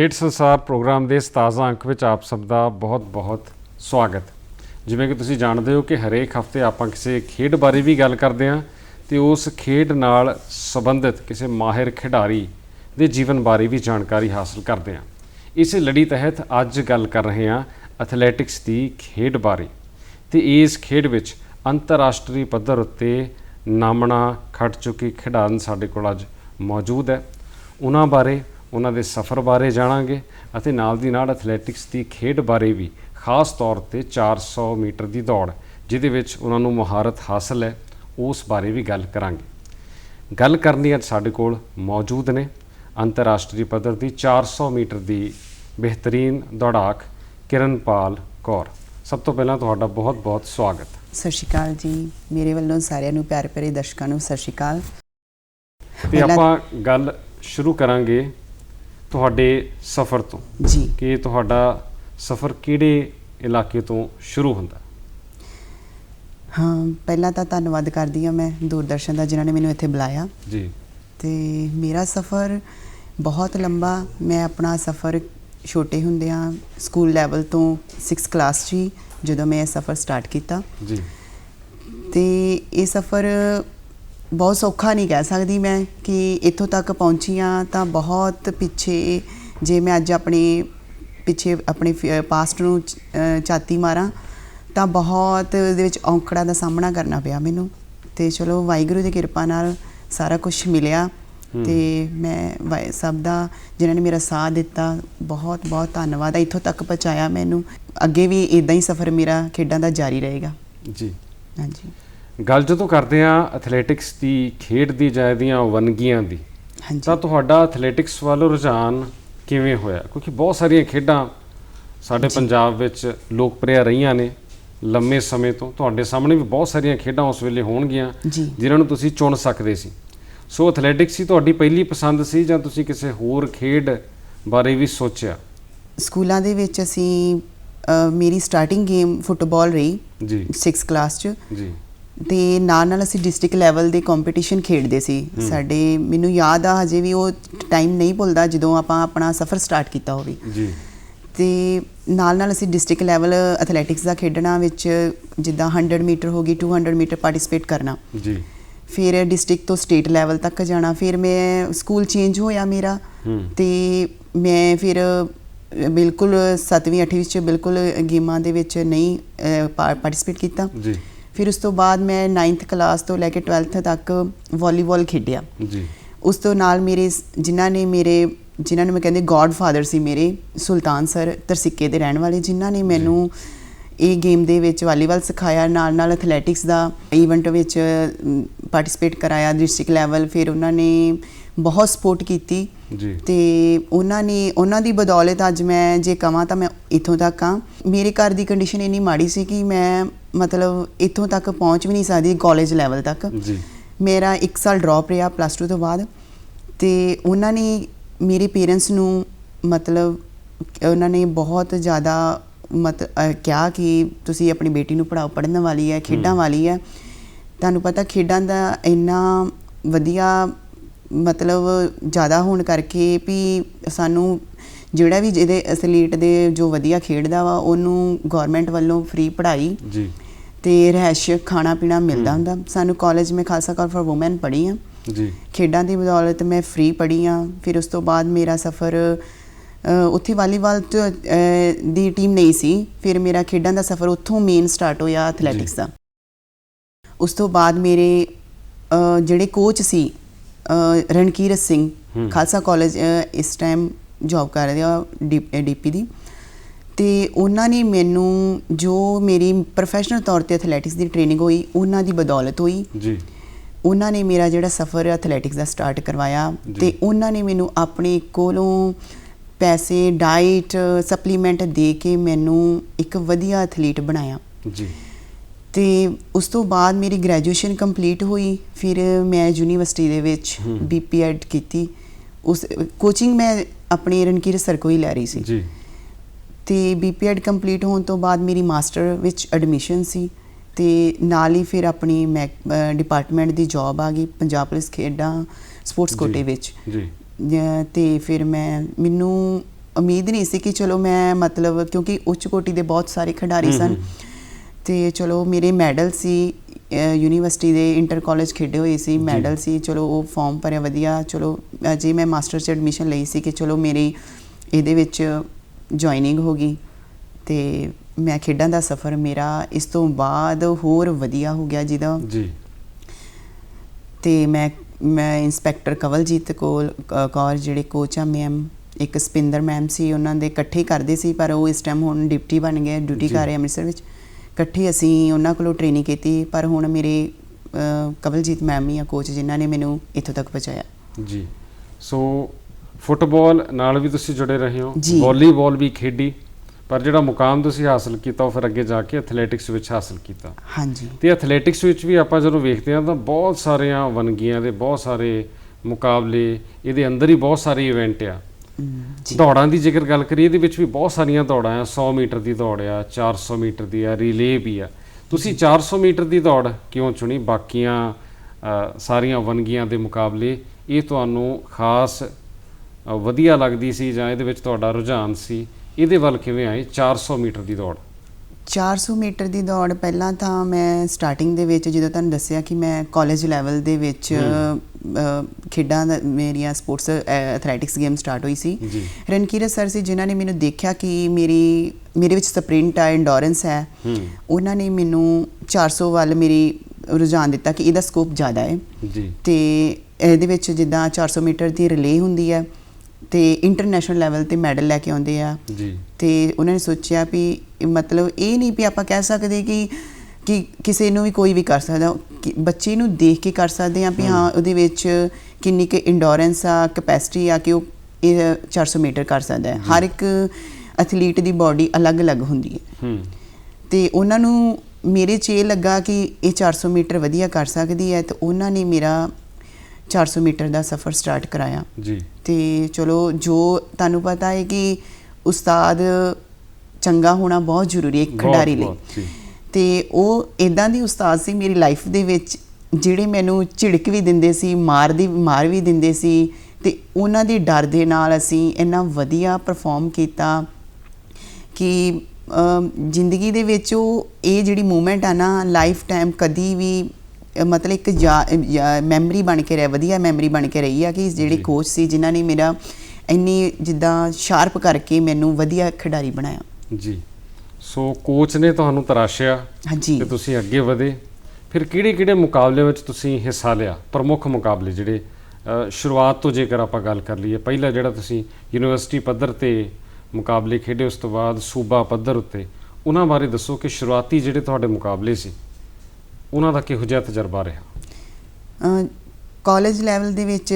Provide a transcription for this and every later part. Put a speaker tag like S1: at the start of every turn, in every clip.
S1: ਖੇਡ ਸੰਸਾਰ ਪ੍ਰੋਗਰਾਮ ਦੇ 17 ਅੰਕ ਵਿੱਚ ਆਪ ਸਭ ਦਾ ਬਹੁਤ-ਬਹੁਤ ਸਵਾਗਤ। ਜਿਵੇਂ ਕਿ ਤੁਸੀਂ ਜਾਣਦੇ ਹੋ ਕਿ ਹਰੇਕ ਹਫ਼ਤੇ ਆਪਾਂ ਕਿਸੇ ਖੇਡ ਬਾਰੇ ਵੀ ਗੱਲ ਕਰਦੇ ਹਾਂ ਤੇ ਉਸ ਖੇਡ ਨਾਲ ਸੰਬੰਧਿਤ ਕਿਸੇ ਮਾਹਿਰ ਖਿਡਾਰੀ ਦੇ ਜੀਵਨ ਬਾਰੇ ਵੀ ਜਾਣਕਾਰੀ ਹਾਸਲ ਕਰਦੇ ਹਾਂ। ਇਸੇ ਲੜੀ ਤਹਿਤ ਅੱਜ ਗੱਲ ਕਰ ਰਹੇ ਹਾਂ ਐਥਲੈਟਿਕਸ ਦੀ ਖੇਡ ਬਾਰੇ ਤੇ ਇਸ ਖੇਡ ਵਿੱਚ ਅੰਤਰਰਾਸ਼ਟਰੀ ਪੱਧਰ ਉੱਤੇ ਨਾਮਣਾ ਖੱਟ ਚੁੱਕੀ ਖਿਡਾਰਨ ਸਾਡੇ ਕੋਲ ਅੱਜ ਮੌਜੂਦ ਹੈ। ਉਹਨਾਂ ਬਾਰੇ ਉਹਨਾਂ ਦੇ ਸਫ਼ਰ ਬਾਰੇ ਜਾਣਾਂਗੇ ਅਤੇ ਨਾਲ ਦੀ ਨਾਲ ਐਥਲੈਟਿਕਸ ਦੀ ਖੇਡ ਬਾਰੇ ਵੀ ਖਾਸ ਤੌਰ ਤੇ 400 ਮੀਟਰ ਦੀ ਦੌੜ ਜਿਹਦੇ ਵਿੱਚ ਉਹਨਾਂ ਨੂੰ ਮਹਾਰਤ ਹਾਸਲ ਹੈ ਉਸ ਬਾਰੇ ਵੀ ਗੱਲ ਕਰਾਂਗੇ। ਗੱਲ ਕਰਨ ਅੱਜ ਸਾਡੇ ਕੋਲ ਮੌਜੂਦ ਨੇ। ਅੰਤਰਰਾਸ਼ਟਰੀ ਪੱਧਰ ਦੀ 400 ਮੀਟਰ ਦੀ ਬਿਹਤਰੀਨ ਦੌੜਾਕ ਕਿਰਨਪਾਲ ਕੌਰ। ਸਭ ਤੋਂ ਪਹਿਲਾਂ ਤੁਹਾਡਾ ਬਹੁਤ-ਬਹੁਤ ਸਵਾਗਤ।
S2: ਸਤਿ ਸ਼੍ਰੀ ਅਕਾਲ ਜੀ। ਮੇਰੇ ਵੱਲੋਂ ਸਾਰਿਆਂ ਨੂੰ ਪਿਆਰ ਭਰੇ ਦਰਸ਼ਕਾਂ ਨੂੰ ਸਤਿ ਸ਼੍ਰੀ ਅਕਾਲ।
S1: ਤੇ ਆਪਾਂ ਗੱਲ ਸ਼ੁਰੂ ਕਰਾਂਗੇ ਤੁਹਾਡੇ ਸਫ਼ਰ ਤੋਂ?
S2: ਜੀ।
S1: ਕਿ ਤੁਹਾਡਾ ਸਫ਼ਰ ਕਿਹੜੇ ਇਲਾਕੇ ਤੋਂ ਸ਼ੁਰੂ ਹੁੰਦਾ?
S2: ਹਾਂ ਪਹਿਲਾਂ ਤਾਂ ਧੰਨਵਾਦ ਕਰਦੀ ਹਾਂ ਮੈਂ ਦੂਰਦਰਸ਼ਨ ਦਾ ਜਿਨ੍ਹਾਂ ਨੇ ਮੈਨੂੰ ਇੱਥੇ ਬੁਲਾਇਆ।
S1: ਜੀ।
S2: ਤੇ ਮੇਰਾ ਸਫ਼ਰ ਬਹੁਤ ਲੰਬਾ ਮੈਂ ਆਪਣਾ ਸਫ਼ਰ ਛੋਟੇ ਹੁੰਦਿਆਂ ਸਕੂਲ ਲੈਵਲ ਤੋਂ 6th ਕਲਾਸ 'ਚ ਜਦੋਂ ਮੈਂ ਇਹ ਸਫ਼ਰ ਸਟਾਰਟ ਕੀਤਾ।
S1: ਜੀ।
S2: ਤੇ ਇਹ ਸਫ਼ਰ ਬਹੁਤ ਸੌਖਾ ਨਹੀਂ ਕਹਿ ਸਕਦੀ ਮੈਂ ਕਿ ਇੱਥੋਂ ਤੱਕ ਪਹੁੰਚੀ ਹਾਂ ਤਾਂ ਬਹੁਤ ਪਿੱਛੇ ਜੇ ਮੈਂ ਅੱਜ ਆਪਣੇ ਪਿੱਛੇ ਆਪਣੇ ਪਾਸਟ ਨੂੰ ਚ- ਅਹ ਝਾਤੀ ਮਾਰਾਂ ਤਾਂ ਬਹੁਤ ਦੇ ਵਿੱਚ ਔਂਕੜਾਂ ਦਾ ਸਾਹਮਣਾ ਕਰਨਾ ਪਿਆ ਮੈਨੂੰ। ਤੇ ਚਲੋ ਵਾਹਿਗੁਰੂ ਦੀ ਕਿਰਪਾ ਨਾਲ ਸਾਰਾ ਕੁਝ ਮਿਲਿਆ। ਤੇ ਮੈਂ ਸਭ ਦਾ ਜਿਨ੍ਹਾਂ ਨੇ ਮੇਰਾ ਸਾਥ ਦਿੱਤਾ ਬਹੁਤ ਬਹੁਤ ਧੰਨਵਾਦ ਹੈ ਇੱਥੋਂ ਤੱਕ ਪਹੁੰਚਾਇਆ ਮੈਨੂੰ। ਅੱਗੇ ਵੀ ਇਦਾਂ ਹੀ ਸਫ਼ਰ ਮੇਰਾ ਖੇਡਾਂ ਦਾ ਜਾਰੀ ਰਹੇਗਾ।
S1: ਜੀ।
S2: ਹਾਂਜੀ।
S1: ਗੱਲ ਜਦੋਂ ਕਰਦੇ ਆ ਐਥਲੈਟਿਕਸ ਦੀ ਖੇਡ ਦੀ ਜਾਂ ਇਹਦੀਆਂ ਵੰਨਗੀਆਂ ਦੀ ਤਾਂ ਤੁਹਾਡਾ ਐਥਲੈਟਿਕਸ ਵੱਲ ਰੁਝਾਨ ਕਿਵੇਂ ਹੋਇਆ? ਕਿਉਂਕਿ ਬਹੁਤ ਸਾਰੀਆਂ ਖੇਡਾਂ ਸਾਡੇ ਪੰਜਾਬ ਵਿੱਚ ਲੋਕਪ੍ਰਿय ਰਹੀਆਂ ਨੇ ਲੰਮੇ ਸਮੇਂ ਤੋਂ। ਤੁਹਾਡੇ ਸਾਹਮਣੇ ਵੀ ਬਹੁਤ ਸਾਰੀਆਂ ਖੇਡਾਂ ਉਸ ਵੇਲੇ ਹੋਣਗੀਆਂ ਜਿਨ੍ਹਾਂ ਨੂੰ ਤੁਸੀਂ ਚੁਣ ਸਕਦੇ ਸੀ। ਸੋ ਐਥਲੈਟਿਕਸ ਹੀ ਤੁਹਾਡੀ ਪਹਿਲੀ ਪਸੰਦ ਸੀ ਜਾਂ ਤੁਸੀਂ ਕਿਸੇ ਹੋਰ ਖੇਡ ਬਾਰੇ ਵੀ ਸੋਚਿਆ?
S2: ਸਕੂਲਾਂ ਦੇ ਵਿੱਚ ਅਸੀਂ ਮੇਰੀ ਸਟਾਰਟਿੰਗ ਗੇਮ ਫੁੱਟਬਾਲ ਰਹੀ
S1: ਜੀ।
S2: 6th ਕਲਾਸ 'ਚ।
S1: ਜੀ।
S2: ਤੇ ਨਾਲ ਨਾਲ ਅਸੀਂ ਡਿਸਟ੍ਰਿਕਟ ਲੈਵਲ ਦੇ ਕੰਪੀਟੀਸ਼ਨ ਖੇਡਦੇ ਸੀ। ਸਾਡੇ ਮੈਨੂੰ ਯਾਦ ਆ ਹਜੇ ਵੀ ਉਹ ਟਾਈਮ ਨਹੀਂ ਭੁੱਲਦਾ ਜਦੋਂ ਆਪਾਂ ਆਪਣਾ ਸਫ਼ਰ ਸਟਾਰਟ ਕੀਤਾ ਹੋਵੇ।
S1: ਜੀ।
S2: ਤੇ ਨਾਲ ਨਾਲ ਅਸੀਂ ਡਿਸਟ੍ਰਿਕਟ ਲੈਵਲ ਐਥਲੈਟਿਕਸ ਦਾ ਖੇਡਣਾ ਵਿੱਚ ਜਿੱਦਾਂ 100 ਮੀਟਰ ਹੋ ਗਈ 200 ਮੀਟਰ ਪਾਰਟਿਸਿਪੇਟ ਕਰਨਾ।
S1: ਜੀ।
S2: ਫਿਰ ਡਿਸਟ੍ਰਿਕਟ ਤੋਂ ਸਟੇਟ ਲੈਵਲ ਤੱਕ ਜਾਣਾ। ਫਿਰ ਮੈਂ ਸਕੂਲ ਚੇਂਜ ਹੋਇਆ ਮੇਰਾ। ਤੇ ਮੈਂ ਫਿਰ ਬਿਲਕੁਲ 7ਵੀਂ 8ਵੀਂ ਵਿੱਚ ਬਿਲਕੁਲ ਗੇਮਾਂ ਦੇ ਵਿੱਚ ਨਹੀਂ ਪਾਰਟਿਸਿਪੇਟ ਕੀਤਾ।
S1: ਜੀ।
S2: ਫਿਰ ਉਸ ਤੋਂ ਬਾਅਦ ਮੈਂ 9th ਕਲਾਸ ਤੋਂ ਲੈ ਕੇ 12th ਤੱਕ ਵਾਲੀਬਾਲ ਖੇਡਿਆ।
S1: ਜੀ।
S2: ਉਸ ਤੋਂ ਨਾਲ ਮੇਰੇ ਜਿਨ੍ਹਾਂ ਨੇ ਮੇਰੇ ਜਿਨ੍ਹਾਂ ਨੂੰ ਮੈਂ ਕਹਿੰਦੇ ਗੋਡ ਫਾਦਰ ਸੀ ਮੇਰੇ ਸੁਲਤਾਨ ਸਰ ਤਰਸਿੱਕੇ ਦੇ ਰਹਿਣ ਵਾਲੇ ਜਿਨ੍ਹਾਂ ਨੇ ਮੈਨੂੰ ਇਹ ਗੇਮ ਦੇ ਵਿੱਚ ਵਾਲੀਬਾਲ ਸਿਖਾਇਆ ਨਾਲ ਨਾਲ ਐਥਲੈਟਿਕਸ ਦਾ ਇਵੈਂਟ ਵਿੱਚ ਪਾਰਟਿਸਿਪੇਟ ਕਰਾਇਆ ਡਿਸਟ੍ਰਿਕਟ ਲੈਵਲ ਫਿਰ ਉਹਨਾਂ ਨੇ ਬਹੁਤ ਸਪੋਰਟ ਕੀਤੀ।
S1: ਜੀ।
S2: ਤੇ ਉਹਨਾਂ ਨੇ ਉਹਨਾਂ ਦੀ ਬਦੌਲਤ ਅੱਜ ਮੈਂ ਜੇ ਕਹਾਂ ਤਾਂ ਮੈਂ ਇੱਥੋਂ ਤੱਕ ਆ ਮੇਰੇ ਘਰ ਦੀ ਕੰਡੀਸ਼ਨ ਇੰਨੀ ਮਾੜੀ ਸੀ ਕਿ ਮੈਂ ਮਤਲਬ ਇੱਥੋਂ ਤੱਕ ਪਹੁੰਚ ਵੀ ਨਹੀਂ ਸਕਦੀ ਕਾਲਜ ਲੈਵਲ ਤੱਕ।
S1: ਜੀ।
S2: ਮੇਰਾ 1 ਸਾਲ ਡ੍ਰੌਪ ਰਿਹਾ ਪਲੱਸ 2 ਤੋਂ ਬਾਅਦ। ਤੇ ਉਹਨਾਂ ਨੇ ਮੇਰੇ ਪੇਰੈਂਟਸ ਨੂੰ ਮਤਲਬ ਉਹਨਾਂ ਨੇ ਬਹੁਤ ਜ਼ਿਆਦਾ ਮਤ ਕਿਹਾ ਕਿ ਤੁਸੀਂ ਆਪਣੀ ਬੇਟੀ ਨੂੰ ਪੜਾਓ ਪੜਨ ਵਾਲੀ ਹੈ ਖੇਡਾਂ ਵਾਲੀ ਹੈ। ਤੁਹਾਨੂੰ ਪਤਾ ਖੇਡਾਂ ਦਾ ਇੰਨਾ ਵਧੀਆ ਮਤਲਬ ਜ਼ਿਆਦਾ ਹੋਣ ਕਰਕੇ ਵੀ ਸਾਨੂੰ ਜਿਹੜਾ ਵੀ ਜਿਹਦੇ ਐਥਲੀਟ ਦੇ ਜੋ ਵਧੀਆ ਖੇਡਦਾ ਵਾ ਉਹਨੂੰ ਗਵਰਨਮੈਂਟ ਵੱਲੋਂ ਫ੍ਰੀ ਪੜ੍ਹਾਈ
S1: ਜੀ।
S2: ਤੇ ਰਹਿਸ਼ ਖਾਣਾ ਪੀਣਾ ਮਿਲਦਾ ਹੁੰਦਾ। ਸਾਨੂੰ ਕਾਲਜ ਮੈਂ ਖਾਲਸਾ ਕਾਲਜ ਫॉर ਔਮਨ ਪੜ੍ਹੀ ਆ।
S1: ਜੀ।
S2: ਖੇਡਾਂ ਦੀ ਬਦੌਲਤ ਮੈਂ ਫ੍ਰੀ ਪੜ੍ਹੀ ਆ। ਫਿਰ ਉਸ ਤੋਂ ਬਾਅਦ ਮੇਰਾ ਸਫ਼ਰ ਉੱਥੇ ਵਾਲੀਬਾਲ ਦੀ ਟੀਮ ਨਹੀਂ ਸੀ। ਫਿਰ ਮੇਰਾ ਖੇਡਾਂ ਦਾ ਸਫ਼ਰ ਉੱਥੋਂ ਮੇਨ ਸਟਾਰਟ ਹੋਇਆ ਐਥਲੈਟਿਕਸ ਦਾ। ਉਸ ਤੋਂ ਬਾਅਦ ਮੇਰੇ ਜਿਹੜੇ ਕੋਚ ਸੀ ਰਣਕੀਰਤ ਸਿੰਘ। ਖਾਲਸਾ ਕਾਲਜ ਇਸ ਟਾਈਮ ਜੌਬ ਕਰ ਰਹੇ ਆ ਡੀਪੀ ਦੀ। ਤੇ ਉਹਨਾਂ ਨੇ ਮੈਨੂੰ ਜੋ ਮੇਰੀ ਪ੍ਰੋਫੈਸ਼ਨਲ ਤੌਰ ਤੇ ਐਥਲੈਟਿਕਸ ਦੀ ਟ੍ਰੇਨਿੰਗ ਹੋਈ ਉਹਨਾਂ ਦੀ ਬਦੌਲਤ ਹੋਈ।
S1: ਜੀ।
S2: ਉਹਨਾਂ ਨੇ ਮੇਰਾ ਜਿਹੜਾ ਸਫ਼ਰ ਐਥਲੈਟਿਕਸ ਦਾ ਸਟਾਰਟ ਕਰਵਾਇਆ। ਤੇ ਉਹਨਾਂ ਨੇ ਮੈਨੂੰ ਆਪਣੇ ਕੋਲੋਂ ਪੈਸੇ ਡਾਈਟ ਸਪਲੀਮੈਂਟ ਦੇ ਕੇ ਮੈਨੂੰ ਇੱਕ ਵਧੀਆ ਐਥਲੀਟ ਬਣਾਇਆ।
S1: ਜੀ।
S2: ਤੇ ਉਸ ਤੋਂ ਬਾਅਦ ਮੇਰੀ ਗ੍ਰੈਜੂਏਸ਼ਨ ਕੰਪਲੀਟ ਹੋਈ ਫਿਰ ਮੈਂ ਯੂਨੀਵਰਸਿਟੀ ਦੇ ਵਿੱਚ। ਬੀਪੀਐਡ ਕੀਤੀ। ਉਸ ਕੋਚਿੰਗ ਮੈਂ ਆਪਣੀ ਰਣਕੀਰ ਸਰ ਕੋਲ ਹੀ ਲੈ ਰਹੀ ਸੀ।
S1: ਜੀ।
S2: ਤੇ ਬੀਪੀਐਡ ਕੰਪਲੀਟ ਹੋਣ ਤੋਂ ਬਾਅਦ ਮੇਰੀ ਮਾਸਟਰ ਵਿੱਚ ਐਡਮਿਸ਼ਨ ਸੀ ਤੇ ਨਾਲ ਹੀ ਫਿਰ ਆਪਣੀ ਡਿਪਾਰਟਮੈਂਟ ਦੀ ਜੌਬ ਆ ਗਈ ਪੰਜਾਬ ਪੁਲਿਸ ਖੇਡਾਂ ਸਪੋਰਟਸ। ਕੋਟੇ ਵਿੱਚ।
S1: ਜ-
S2: ਤੇ ਫਿਰ ਮੈਂ ਮੈਨੂੰ ਉਮੀਦ ਨਹੀਂ ਸੀ ਕਿ ਚਲੋ ਮੈਂ ਮਤਲਬ ਕਿਉਂਕਿ ਉੱਚ ਕੋਟੀ ਦੇ ਬਹੁਤ ਸਾਰੇ ਖਿਡਾਰੀ ਸਨ। ਤੇ ਚਲੋ ਮੇਰੇ ਮੈਡਲ ਸੀ ਯੂਨੀਵਰਸਿਟੀ ਦੇ ਇੰਟਰ ਕਾਲਜ ਖੇਡੇ ਹੋਏ ਸੀ ਮੈਡਲ ਸੀ ਚਲੋ ਉਹ ਫਾਰਮ ਭਰਿਆ ਵਧੀਆ ਚਲੋ ਅਜੇ ਮੈਂ ਮਾਸਟਰ 'ਚ ਐਡਮਿਸ਼ਨ ਲਈ ਸੀ ਕਿ ਚਲੋ ਮੇਰੀ ਇਹਦੇ ਵਿੱਚ ਜੁਆਇਨਿੰਗ ਹੋ ਗਈ ਤੇ ਮੈਂ ਖੇਡਾਂ ਦਾ ਸਫ਼ਰ ਮੇਰਾ ਇਸ ਤੋਂ ਬਾਅਦ ਹੋਰ ਵਧੀਆ ਹੋ ਗਿਆ ਜਿਹਦਾ।
S1: ਜੀ।
S2: ਤੇ ਮੈਂ ਮੈਂ ਇੰਸਪੈਕਟਰ ਕਵਲਜੀਤ ਕੋਲ ਕੌਰ ਜਿਹੜੇ ਕੋਚ ਆ ਮੈਮ ਇੱਕ ਸਪਿੰਦਰ ਮੈਮ ਸੀ ਉਹਨਾਂ ਦੇ ਇਕੱਠੇ ਕਰਦੇ ਸੀ ਪਰ ਉਹ ਇਸ ਟਾਈਮ ਹੁਣ ਡਿਪਟੀ ਬਣ ਗਏ ਡਿਊਟੀ। ਕਰ ਰਹੇ ਅੰਮ੍ਰਿਤਸਰ ਵਿੱਚ। ਇਕੱਠੇ ਅਸੀਂ ਉਹਨਾਂ ਕੋਲੋਂ ਟ੍ਰੇਨਿੰਗ ਕੀਤੀ ਪਰ ਹੁਣ ਮੇਰੇ ਕਵਲਜੀਤ ਮੈਮ ਹੀ ਆ ਕੋਚ ਜਿਨ੍ਹਾਂ ਨੇ ਮੈਨੂੰ ਇੱਥੋਂ ਤੱਕ ਪਹੁੰਚਾਇਆ।
S1: ਜੀ। ਸੋ ਫੁੱਟਬਾਲ ਨਾਲ ਵੀ ਤੁਸੀਂ ਜੁੜੇ ਰਹੇ ਹੋ। ਵਾਲੀਬਾਲ ਵੀ ਖੇਡੀ ਪਰ ਜਿਹੜਾ ਮੁਕਾਮ ਤੁਸੀਂ ਹਾਸਲ ਕੀਤਾ ਉਹ ਫਿਰ ਅੱਗੇ ਜਾ ਕੇ ਐਥਲੈਟਿਕਸ ਵਿੱਚ ਹਾਸਲ ਕੀਤਾ।
S2: ਹਾਂਜੀ।
S1: ਤੇ ਐਥਲੈਟਿਕਸ ਵਿੱਚ ਵੀ ਆਪਾਂ ਜਦੋਂ ਵੇਖਦੇ ਹਾਂ ਤਾਂ ਬਹੁਤ ਸਾਰੀਆਂ ਵੰਨਗੀਆਂ ਦੇ ਬਹੁਤ ਸਾਰੇ ਮੁਕਾਬਲੇ ਇਹਦੇ ਅੰਦਰ ਹੀ ਬਹੁਤ ਸਾਰੇ ਇਵੈਂਟ ਆ। ਦੌੜਾਂ ਦੀ ਜੇਕਰ ਗੱਲ ਕਰੀਏ, ਇਹਦੇ ਵਿੱਚ ਵੀ ਬਹੁਤ ਸਾਰੀਆਂ ਦੌੜਾਂ ਆ। 100 ਮੀਟਰ ਦੀ ਦੌੜ ਆ 400 ਮੀਟਰ ਦੀ ਆ ਰਿਲੇ ਵੀ ਆ। ਤੁਸੀਂ 400 ਮੀਟਰ ਦੀ ਦੌੜ ਕਿਉਂ ਚੁਣੀ? ਬਾਕੀਆਂ ਸਾਰੀਆਂ ਵੰਨਗੀਆਂ ਦੇ ਮੁਕਾਬਲੇ ਇਹ ਤੁਹਾਨੂੰ ਖਾਸ ਵਧੀਆ ਲੱਗਦੀ ਸੀ ਜਾਂ ਇਹਦੇ ਵਿੱਚ ਤੁਹਾਡਾ ਰੁਝਾਨ ਸੀ? ਇਹਦੇ ਵੱਲ ਕਿਵੇਂ ਆਏ? 400 ਮੀਟਰ ਦੀ ਦੌੜ।
S2: 400 ਮੀਟਰ ਦੀ ਦੌੜ ਪਹਿਲਾਂ ਤਾਂ ਮੈਂ ਸਟਾਰਟਿੰਗ ਦੇ ਵਿੱਚ ਜਦੋਂ ਤੁਹਾਨੂੰ ਦੱਸਿਆ ਕਿ ਮੈਂ ਕਾਲਜ ਲੈਵਲ ਦੇ ਵਿੱਚ ਖੇਡਾਂ ਦਾ ਮੇਰੀਆਂ ਸਪੋਰਟਸ ਐਥਲੈਟਿਕਸ ਗੇਮ ਸਟਾਰਟ ਹੋਈ ਸੀ।
S1: ਜੀ।
S2: ਰਣਕੀਰਤ ਸਰ ਸੀ ਜਿਨ੍ਹਾਂ ਨੇ ਮੈਨੂੰ ਦੇਖਿਆ ਕਿ ਮੇਰੀ ਮੇਰੇ ਵਿੱਚ ਸਪ੍ਰਿੰਟ ਹੈ ਐਂਡੋਰੈਂਸ ਹੈ।
S1: ਹੂੰ।
S2: ਉਹਨਾਂ ਨੇ ਮੈਨੂੰ 400 ਵੱਲ ਮੇਰੀ ਰੁਝਾਨ ਦਿੱਤਾ ਕਿ ਇਹਦਾ ਸਕੋਪ ਜ਼ਿਆਦਾ ਹੈ।
S1: ਜੀ।
S2: ਤੇ ਇਹਦੇ ਵਿੱਚ ਜਿੱਦਾਂ 400 ਮੀਟਰ ਦੀ ਰਿਲੇ ਹੁੰਦੀ ਹੈ ਤੇ ਇੰਟਰਨੈਸ਼ਨਲ ਲੈਵਲ ਤੇ ਮੈਡਲ ਲੈ ਕੇ ਆਉਂਦੇ ਆ।
S1: ਜੀ।
S2: ਤੇ ਉਹਨਾਂ ਨੇ ਸੋਚਿਆ ਵੀ ਮਤਲਬ ਇਹ ਨਹੀਂ ਵੀ ਆਪਾਂ ਕਹਿ ਸਕਦੇ ਕਿ ਕਿ ਕਿਸੇ ਨੂੰ ਵੀ ਕੋਈ ਵੀ ਕਰ ਸਕਦਾ। ਬੱਚੇ ਨੂੰ ਦੇਖ ਕੇ ਕਰ ਸਕਦੇ ਆ ਵੀ ਹਾਂ ਉਹਦੇ ਵਿੱਚ ਕਿੰਨੀ ਕੁ ਇੰਡੋਰੈਂਸ ਆ ਕੈਪੈਸਿਟੀ ਆ ਕਿ ਉਹ ਇਹ 400 ਮੀਟਰ ਕਰ ਸਕਦਾ ਹੈ। ਹਰ ਇੱਕ ਐਥਲੀਟ ਦੀ ਬਾਡੀ ਅਲੱਗ-ਅਲੱਗ ਹੁੰਦੀ ਹੈ।
S1: ਹੂੰ।
S2: ਤੇ ਉਹਨਾਂ ਨੂੰ ਮੇਰੇ 'ਚ ਇਹ ਲੱਗਾ ਕਿ ਇਹ 400 ਮੀਟਰ ਵਧੀਆ ਕਰ ਸਕਦੀ ਹੈ ਤੇ ਉਹਨਾਂ ਨੇ ਮੇਰਾ 400 ਮੀਟਰ ਦਾ ਸਫ਼ਰ ਸਟਾਰਟ ਕਰਾਇਆ।
S1: ਜੀ।
S2: ਤੇ ਚਲੋ ਜੋ ਤੁਹਾਨੂੰ ਪਤਾ ਹੈ ਕਿ ਉਸਤਾਦ ਚੰਗਾ ਹੋਣਾ ਬਹੁਤ ਜ਼ਰੂਰੀ ਹੈ ਇੱਕ ਖਿਡਾਰੀ ਲਈ। ਤੇ ਉਹ ਇਦਾਂ ਦੀ ਉਸਤਾਦ ਸੀ ਮੇਰੀ ਲਾਈਫ ਦੇ ਵਿੱਚ ਜਿਹੜੇ ਮੈਨੂੰ ਝਿੜਕ ਵੀ ਦਿੰਦੇ ਸੀ ਮਾਰ ਦੀ ਮਾਰ ਵੀ ਦਿੰਦੇ ਸੀ ਤੇ ਉਹਨਾਂ ਦੇ ਡਰ ਦੇ ਨਾਲ ਅਸੀਂ ਇੰਨਾ ਵਧੀਆ ਪਰਫਾਰਮ ਕੀਤਾ ਕਿ ਜ਼ਿੰਦਗੀ ਦੇ ਵਿੱਚ ਉਹ ਇਹ ਜਿਹੜੀ ਮੂਮੈਂਟ ਆ ਨਾ ਲਾਈਫ ਟਾਈਮ ਕਦੀ ਵੀ ਮਤਲਬ ਇੱਕ ਮੈਮਰੀ ਬਣ ਕੇ ਰਹਿ ਵਧੀਆ ਮੈਮਰੀ ਬਣ ਕੇ ਰਹੀ ਆ ਕਿ ਜਿਹੜੇ। ਕੋਚ ਸੀ ਜਿਨ੍ਹਾਂ ਨੇ ਮੇਰਾ ਇੰਨੀ ਜਿੱਦਾਂ ਸ਼ਾਰਪ ਕਰਕੇ ਮੈਨੂੰ ਵਧੀਆ ਖਿਡਾਰੀ ਬਣਾਇਆ।
S1: ਜੀ। ਸੋ ਕੋਚ ਨੇ ਤੁਹਾਨੂੰ ਤਰਾਸ਼ਿਆ
S2: ਹਾਂਜੀ।
S1: ਤੇ ਤੁਸੀਂ ਅੱਗੇ ਵਧੇ। ਫਿਰ ਕਿਹੜੇ ਕਿਹੜੇ ਮੁਕਾਬਲੇ ਵਿੱਚ ਤੁਸੀਂ ਹਿੱਸਾ ਲਿਆ? ਪ੍ਰਮੁੱਖ ਮੁਕਾਬਲੇ ਜਿਹੜੇ ਸ਼ੁਰੂਆਤ ਤੋਂ ਜੇਕਰ ਆਪਾਂ ਗੱਲ ਕਰ ਲਈਏ ਪਹਿਲਾ ਜਿਹੜਾ ਤੁਸੀਂ ਯੂਨੀਵਰਸਿਟੀ ਪੱਧਰ ਤੇ ਮੁਕਾਬਲੇ ਖੇਡੇ ਉਸ ਤੋਂ ਬਾਅਦ ਸੂਬਾ ਪੱਧਰ ਉੱਤੇ ਉਹਨਾਂ ਬਾਰੇ ਦੱਸੋ ਕਿ ਸ਼ੁਰੂਆਤੀ ਜਿਹੜੇ ਤੁਹਾਡੇ ਮੁਕਾਬਲੇ ਸੀ। ਉਹਨਾਂ ਦਾ ਕਿਹੋ ਜਿਹਾ ਤਜਰਬਾ ਰਿਹਾ?
S2: ਕਾਲਜ ਲੈਵਲ ਦੇ ਵਿੱਚ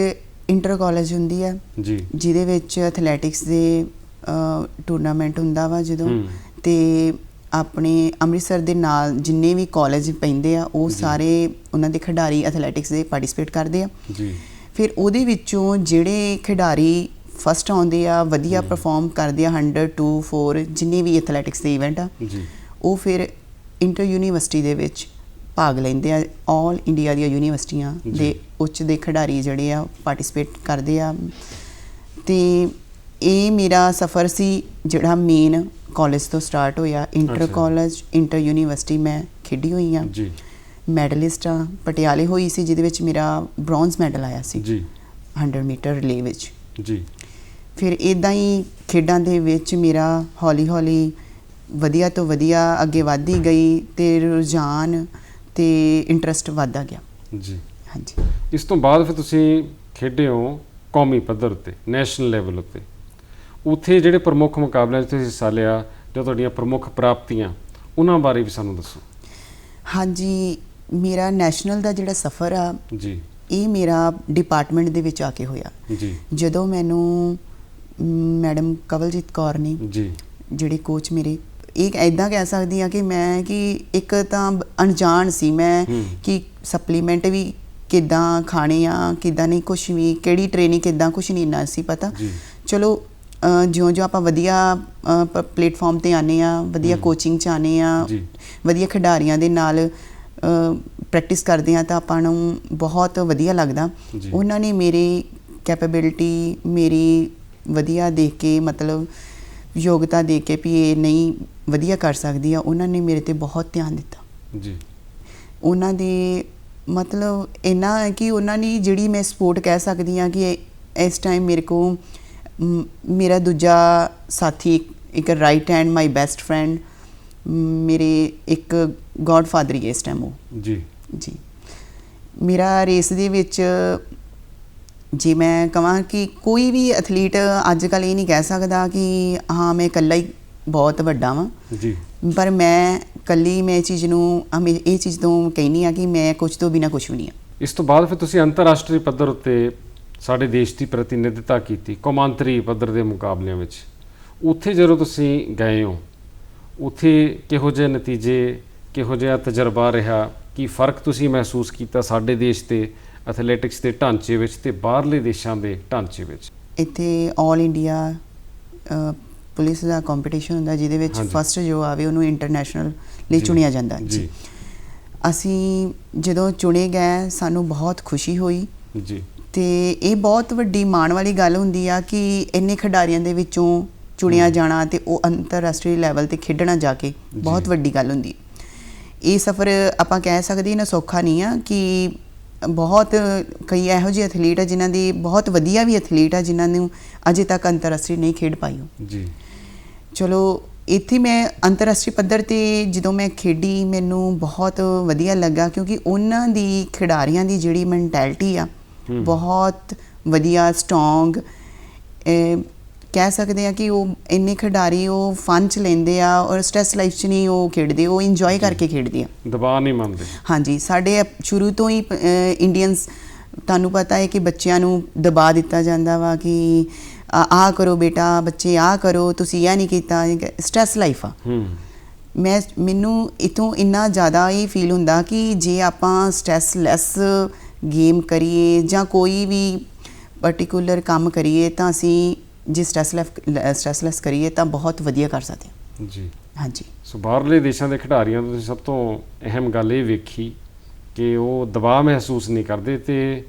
S2: ਇੰਟਰ ਕਾਲਜ ਹੁੰਦੀ ਹੈ
S1: ਜੀ।
S2: ਜਿਹਦੇ ਵਿੱਚ ਐਥਲੈਟਿਕਸ ਦੇ ਟੂਰਨਾਮੈਂਟ ਹੁੰਦਾ ਵਾ ਜਦੋਂ। ਤੇ ਆਪਣੇ ਅੰਮ੍ਰਿਤਸਰ ਦੇ ਨਾਲ ਜਿੰਨੇ ਵੀ ਕਾਲਜ ਪੈਂਦੇ ਆ ਉਹ ਸਾਰੇ ਉਹਨਾਂ ਦੇ ਖਿਡਾਰੀ ਐਥਲੈਟਿਕਸ ਦੇ ਪਾਰਟਿਸਿਪੇਟ ਕਰਦੇ ਆ।
S1: ਜੀ।
S2: ਫਿਰ ਉਹਦੇ ਵਿੱਚੋਂ ਜਿਹੜੇ ਖਿਡਾਰੀ ਫਸਟ ਆਉਂਦੇ ਆ ਵਧੀਆ ਪਰਫਾਰਮ ਕਰਦੇ ਆ 100 2 4 ਜਿੰਨੇ ਵੀ ਐਥਲੈਟਿਕਸ ਦੇ ਇਵੈਂਟ ਆ
S1: ਜੀ।
S2: ਉਹ ਫਿਰ ਇੰਟਰ ਯੂਨੀਵਰਸਿਟੀ ਦੇ ਵਿੱਚ ਭਾਗ ਲੈਂਦੇ ਆ 올 ਇੰਡੀਆ ਦੀਆਂ ਯੂਨੀਵਰਸਿਟੀਆਂ। ਦੇ ਉੱਚ ਦੇ ਖਿਡਾਰੀ ਜਿਹੜੇ ਆ ਪਾਰਟਿਸਿਪੇਟ ਕਰਦੇ ਆ। ਤੇ ਇਹ ਮੇਰਾ ਸਫ਼ਰ ਸੀ ਜਿਹੜਾ ਮੇਨ ਕਾਲਜ ਤੋਂ ਸਟਾਰਟ ਹੋਇਆ। ਇੰਟਰ। ਕਾਲਜ ਇੰਟਰ ਯੂਨੀਵਰਸਿਟੀ ਮੈਂ ਖੇਡੀ ਹੋਈ ਆ।
S1: ਜੀ।
S2: ਮੈਡਲਿਸਟ ਆ। ਪਟਿਆਲੇ ਹੋਈ ਸੀ ਜਿਹਦੇ ਵਿੱਚ ਮੇਰਾ ਬ੍ਰੌਂਜ਼ ਮੈਡਲ ਆਇਆ ਸੀ।
S1: ਜੀ।
S2: 100 ਮੀਟਰ ਰਿਲੇ ਵਿੱਚ।
S1: ਜੀ।
S2: ਫਿਰ ਇਦਾਂ ਹੀ ਖੇਡਾਂ ਦੇ ਵਿੱਚ ਮੇਰਾ ਹੌਲੀ ਹੌਲੀ ਵਧੀਆ ਤੋਂ ਵਧੀਆ ਅੱਗੇ ਵਧਦੀ ਗਈ ਤੇ ਰੁਝਾਨ ਤੇ ਇੰਟਰਸਟ ਵਧਦਾ ਗਿਆ।
S1: ਜੀ।
S2: ਹਾਂਜੀ।
S1: ਇਸ ਤੋਂ ਬਾਅਦ ਫਿਰ ਤੁਸੀਂ ਖੇਡੇ ਹੋ ਕੌਮੀ ਪੱਧਰ ਉੱਤੇ ਨੈਸ਼ਨਲ ਲੈਵਲ ਉੱਤੇ। ਉੱਥੇ ਜਿਹੜੇ ਪ੍ਰਮੁੱਖ ਮੁਕਾਬਲਿਆਂ 'ਚ ਤੁਸੀਂ ਹਿੱਸਾ ਲਿਆ ਜਾਂ ਤੁਹਾਡੀਆਂ ਪ੍ਰਮੁੱਖ ਪ੍ਰਾਪਤੀਆਂ ਉਹਨਾਂ ਬਾਰੇ ਵੀ ਸਾਨੂੰ ਦੱਸੋ।
S2: ਹਾਂਜੀ ਮੇਰਾ ਨੈਸ਼ਨਲ ਦਾ ਜਿਹੜਾ ਸਫ਼ਰ ਆ
S1: ਜੀ।
S2: ਇਹ ਮੇਰਾ ਡਿਪਾਰਟਮੈਂਟ ਦੇ ਵਿੱਚ ਆ ਕੇ ਹੋਇਆ।
S1: ਜੀ।
S2: ਜਦੋਂ ਮੈਨੂੰ ਮੈਡਮ ਕਵਲਜੀਤ ਕੌਰ ਨੇ
S1: ਜੀ।
S2: ਜਿਹੜੇ ਕੋਚ ਮੇਰੇ ਇਹ ਐਦਾਂ ਕਹਿ ਸਕਦੀ ਆ ਕਿ ਮੈਂ ਕਿ ਇੱਕ ਤਾਂ ਅਣਜਾਣ ਸੀ ਮੈਂ। ਕਿ ਸਪਲੀਮੈਂਟ ਵੀ ਕਿੱਦਾਂ ਖਾਣੇ ਆ ਕਿੱਦਾਂ ਨਹੀਂ ਕੁਝ ਵੀ ਕਿਹੜੀ ਟ੍ਰੇਨਿੰਗ ਕਿੱਦਾਂ ਕੁਝ ਨਹੀਂ ਨਾ ਸੀ ਪਤਾ ਚਲੋ ਜਿਉਂ-ਜਿਉਂ ਆਪਾਂ ਵਧੀਆ ਪਲੇਟਫਾਰਮ ਤੇ ਆਨੇ ਆ ਵਧੀਆ ਕੋਚਿੰਗ ਚ ਆਨੇ ਆ। ਵਧੀਆ ਖਿਡਾਰੀਆਂ ਦੇ ਨਾਲ ਪ੍ਰੈਕਟਿਸ ਕਰਦੇ ਆ ਤਾਂ ਆਪਾਂ ਨੂੰ ਬਹੁਤ ਵਧੀਆ ਲੱਗਦਾ। ਉਹਨਾਂ ਨੇ ਮੇਰੀ ਕੈਪੇਬਿਲਿਟੀ ਮੇਰੀ ਵਧੀਆ ਦੇਖ ਕੇ ਮਤਲਬ ਯੋਗਤਾ ਦੇ ਕੇ ਵੀ ਇਹ ਨਹੀਂ ਵਧੀਆ ਕਰ ਸਕਦੀ ਆ ਉਹਨਾਂ ਨੇ ਮੇਰੇ ਤੇ ਬਹੁਤ ਧਿਆਨ ਦਿੱਤਾ।
S1: ਜੀ।
S2: ਉਹਨਾਂ ਦੇ ਮਤਲਬ ਇੰਨਾ ਹੈ ਕਿ ਉਹਨਾਂ ਨੇ ਜਿਹੜੀ ਮੈਂ ਸਪੋਰਟ ਕਹਿ ਸਕਦੀ ਆ ਕਿ ਇਸ ਟਾਈਮ ਮੇਰੇ ਕੋ ਮੇਰਾ ਦੂਜਾ ਸਾਥੀ ਇੱਕ- right hand my best friend ਮੇਰੇ ਇੱਕ ਗॉडਫਾਦਰ ਹੀ ਹੈ ਇਸ ਟਾਈਮ ਉਹ।
S1: ਜੀ।
S2: ਜੀ। ਮੇਰਾ ਰੇਸ ਦੇ ਵਿੱਚ ਜੇ ਮੈਂ ਕਹਾਂ ਕਿ ਕੋਈ ਵੀ ਐਥਲੀਟ ਅੱਜ ਕੱਲ ਇਹ ਨਹੀਂ ਕਹਿ ਸਕਦਾ ਕਿ ਹਾਂ ਮੈਂ ਇਕੱਲਾ ਹੀ ਬਹੁਤ ਵੱਡਾ ਵਾਂ।
S1: ਜੀ।
S2: ਪਰ ਮੈਂ ਕੱਲੀ ਮੈਂ ਇਹ ਚੀਜ਼ ਨੂੰ ਹਮੇ ਇਹ ਚੀਜ਼ ਤੋਂ ਕਹਿਨੀ ਆ ਕਿ ਮੈਂ ਕੁਝ ਤੋਂ ਬਿਨਾ ਕੁਝ ਵੀ ਨਹੀਂ ਆ
S1: ਇਸ ਤੋਂ ਬਾਅਦ ਫਿਰ ਤੁਸੀਂ ਅੰਤਰਰਾਸ਼ਟਰੀ ਪੱਧਰ ਉੱਤੇ ਸਾਡੇ ਦੇਸ਼ ਦੀ ਪ੍ਰਤੀਨਿਧਤਾ ਕੀਤੀ ਕੌਮਾਂਤਰੀ ਪੱਧਰ ਦੇ ਮੁਕਾਬਲਿਆਂ ਵਿੱਚ। ਉੱਥੇ ਜਦੋਂ ਤੁਸੀਂ ਗਏ ਹੋ ਉੱਥੇ ਕਿਹੋ ਜਿਹੇ ਨਤੀਜੇ ਕਿਹੋ ਜਿਹਾ ਤਜਰਬਾ ਰਿਹਾ ਕੀ ਫ਼ਰਕ ਤੁਸੀਂ ਮਹਿਸੂਸ ਕੀਤਾ ਸਾਡੇ ਦੇਸ਼ ਦੇ ਐਥਲੈਟਿਕਸ ਦੇ ਢਾਂਚੇ ਵਿੱਚ ਤੇ ਬਾਹਰਲੇ ਦੇਸ਼ਾਂ ਦੇ ਢਾਂਚੇ ਵਿੱਚ?
S2: ਇੱਥੇ 올 ਇੰਡੀਆ ਪੁਲਿਸ ਦਾ ਕੰਪੀਟੀਸ਼ਨ ਹੁੰਦਾ ਜਿਹਦੇ ਵਿੱਚ। ਫਸਟ ਜੋ ਆਵੇ ਉਹਨੂੰ ਇੰਟਰਨੈਸ਼ਨਲ ਲਈ ਚੁਣਿਆ ਜਾਂਦਾ
S1: ਜੀ।
S2: ਅਸੀਂ ਜਦੋਂ ਚੁਣੇ ਗਏ ਸਾਨੂੰ ਬਹੁਤ ਖੁਸ਼ੀ ਹੋਈ।
S1: ਜੀ।
S2: ਤੇ ਇਹ ਬਹੁਤ ਵੱਡੀ ਮਾਣ ਵਾਲੀ ਗੱਲ ਹੁੰਦੀ ਆ ਕਿ ਇੰਨੇ ਖਿਡਾਰੀਆਂ ਦੇ ਵਿੱਚੋਂ ਚੁਣਿਆ ਜਾਣਾ ਤੇ ਉਹ ਅੰਤਰਰਾਸ਼ਟਰੀ ਲੈਵਲ ਤੇ ਖੇਡਣਾ ਜਾ ਕੇ ਬਹੁਤ। ਵੱਡੀ ਗੱਲ ਹੁੰਦੀ। ਇਹ ਸਫ਼ਰ ਆਪਾਂ ਕਹਿ ਸਕਦੇ ਨਾ ਸੌਖਾ ਨਹੀਂ ਆ ਕਿ ਬਹੁਤ ਕਈ ਇਹੋ ਜਿਹੇ ਐਥਲੀਟ ਆ ਜਿਨ੍ਹਾਂ ਦੀ ਬਹੁਤ ਵਧੀਆ ਵੀ ਐਥਲੀਟ ਆ ਜਿਨ੍ਹਾਂ ਨੂੰ ਅਜੇ ਤੱਕ ਅੰਤਰਰਾਸ਼ਟਰੀ ਨਹੀਂ ਖੇਡ ਪਾਈ ਉਹ
S1: ਜੀ
S2: ਚਲੋ ਇੱਥੇ ਮੈਂ ਅੰਤਰਰਾਸ਼ਟਰੀ ਪੱਧਰ ਤੇ ਜਦੋਂ ਮੈਂ ਖੇਡੀ ਮੈਨੂੰ ਬਹੁਤ ਵਧੀਆ ਲੱਗਾ ਕਿਉਂਕਿ ਉਹਨਾਂ ਦੀ ਖਿਡਾਰੀਆਂ ਦੀ ਜਿਹੜੀ ਮੈਂਟੈਲਿਟੀ ਆ
S1: ਹੂੰ।
S2: ਬਹੁਤ ਵਧੀਆ ਸਟਰੋਂਗ ਕਹਿ ਸਕਦੇ ਆ ਕਿ ਉਹ ਇੰਨੇ ਖਿਡਾਰੀ ਉਹ ਫਨ ਚ ਲੈਂਦੇ ਆ ਔਰ ਸਟ੍ਰੈਸ ਲਾਈਫ ਚ ਨਹੀਂ ਉਹ ਖੇਡਦੇ ਉਹ ਇੰਜੋਏ ਕਰਕੇ ਖੇਡਦੇ ਆ।
S1: ਦਬਾਅ ਨਹੀਂ ਮੰਨਦੇ।
S2: ਹਾਂਜੀ ਸਾਡੇ ਸ਼ੁਰੂ ਤੋਂ ਹੀ ਇੰਡੀਅਨਸ ਤੁਹਾਨੂੰ ਪਤਾ ਹੈ ਕਿ ਬੱਚਿਆਂ ਨੂੰ ਦਬਾ ਦਿੱਤਾ ਜਾਂਦਾ ਵਾ ਕਿ ਆ ਆਹ ਕਰੋ ਬੇਟਾ ਬੱਚੇ ਆਹ ਕਰੋ ਤੁਸੀਂ ਇਹ ਨਹੀਂ ਕੀਤਾ ਸਟ੍ਰੈਸ ਲਾਈਫ ਆ।
S1: ਹੂੰ।
S2: ਮੈਂ ਮੈਨੂੰ ਇਤੋਂ ਇੰਨਾ ਜ਼ਿਆਦਾ ਇਹ ਫੀਲ ਹੁੰਦਾ ਕਿ ਜੇ ਆਪਾਂ ਸਟ੍ਰੈਸ ਲੈਸ ਗੇਮ ਕਰੀਏ ਜਾਂ ਕੋਈ ਵੀ ਪਾਰਟਿਕੂਲਰ ਕੰਮ ਕਰੀਏ ਤਾਂ ਅਸੀਂ ਜੇ ਸਟ੍ਰੈਸ ਸਟ੍ਰੈਸ ਲੈਸ ਕਰੀਏ ਤਾਂ ਬਹੁਤ ਵਧੀਆ ਕਰ ਸਕਦੇ ਹਾਂ।
S1: ਜੀ।
S2: ਹਾਂਜੀ।
S1: ਸੋ ਬਾਹਰਲੇ ਦੇਸ਼ਾਂ ਦੇ ਖਿਡਾਰੀਆਂ ਤੋਂ ਤੁਸੀਂ ਸਭ ਤੋਂ ਅਹਿਮ ਗੱਲ ਇਹ ਵੇਖੀ ਕਿ ਉਹ ਦਬਾਅ ਮਹਿਸੂਸ ਨਹੀਂ ਕਰਦੇ ਤੇ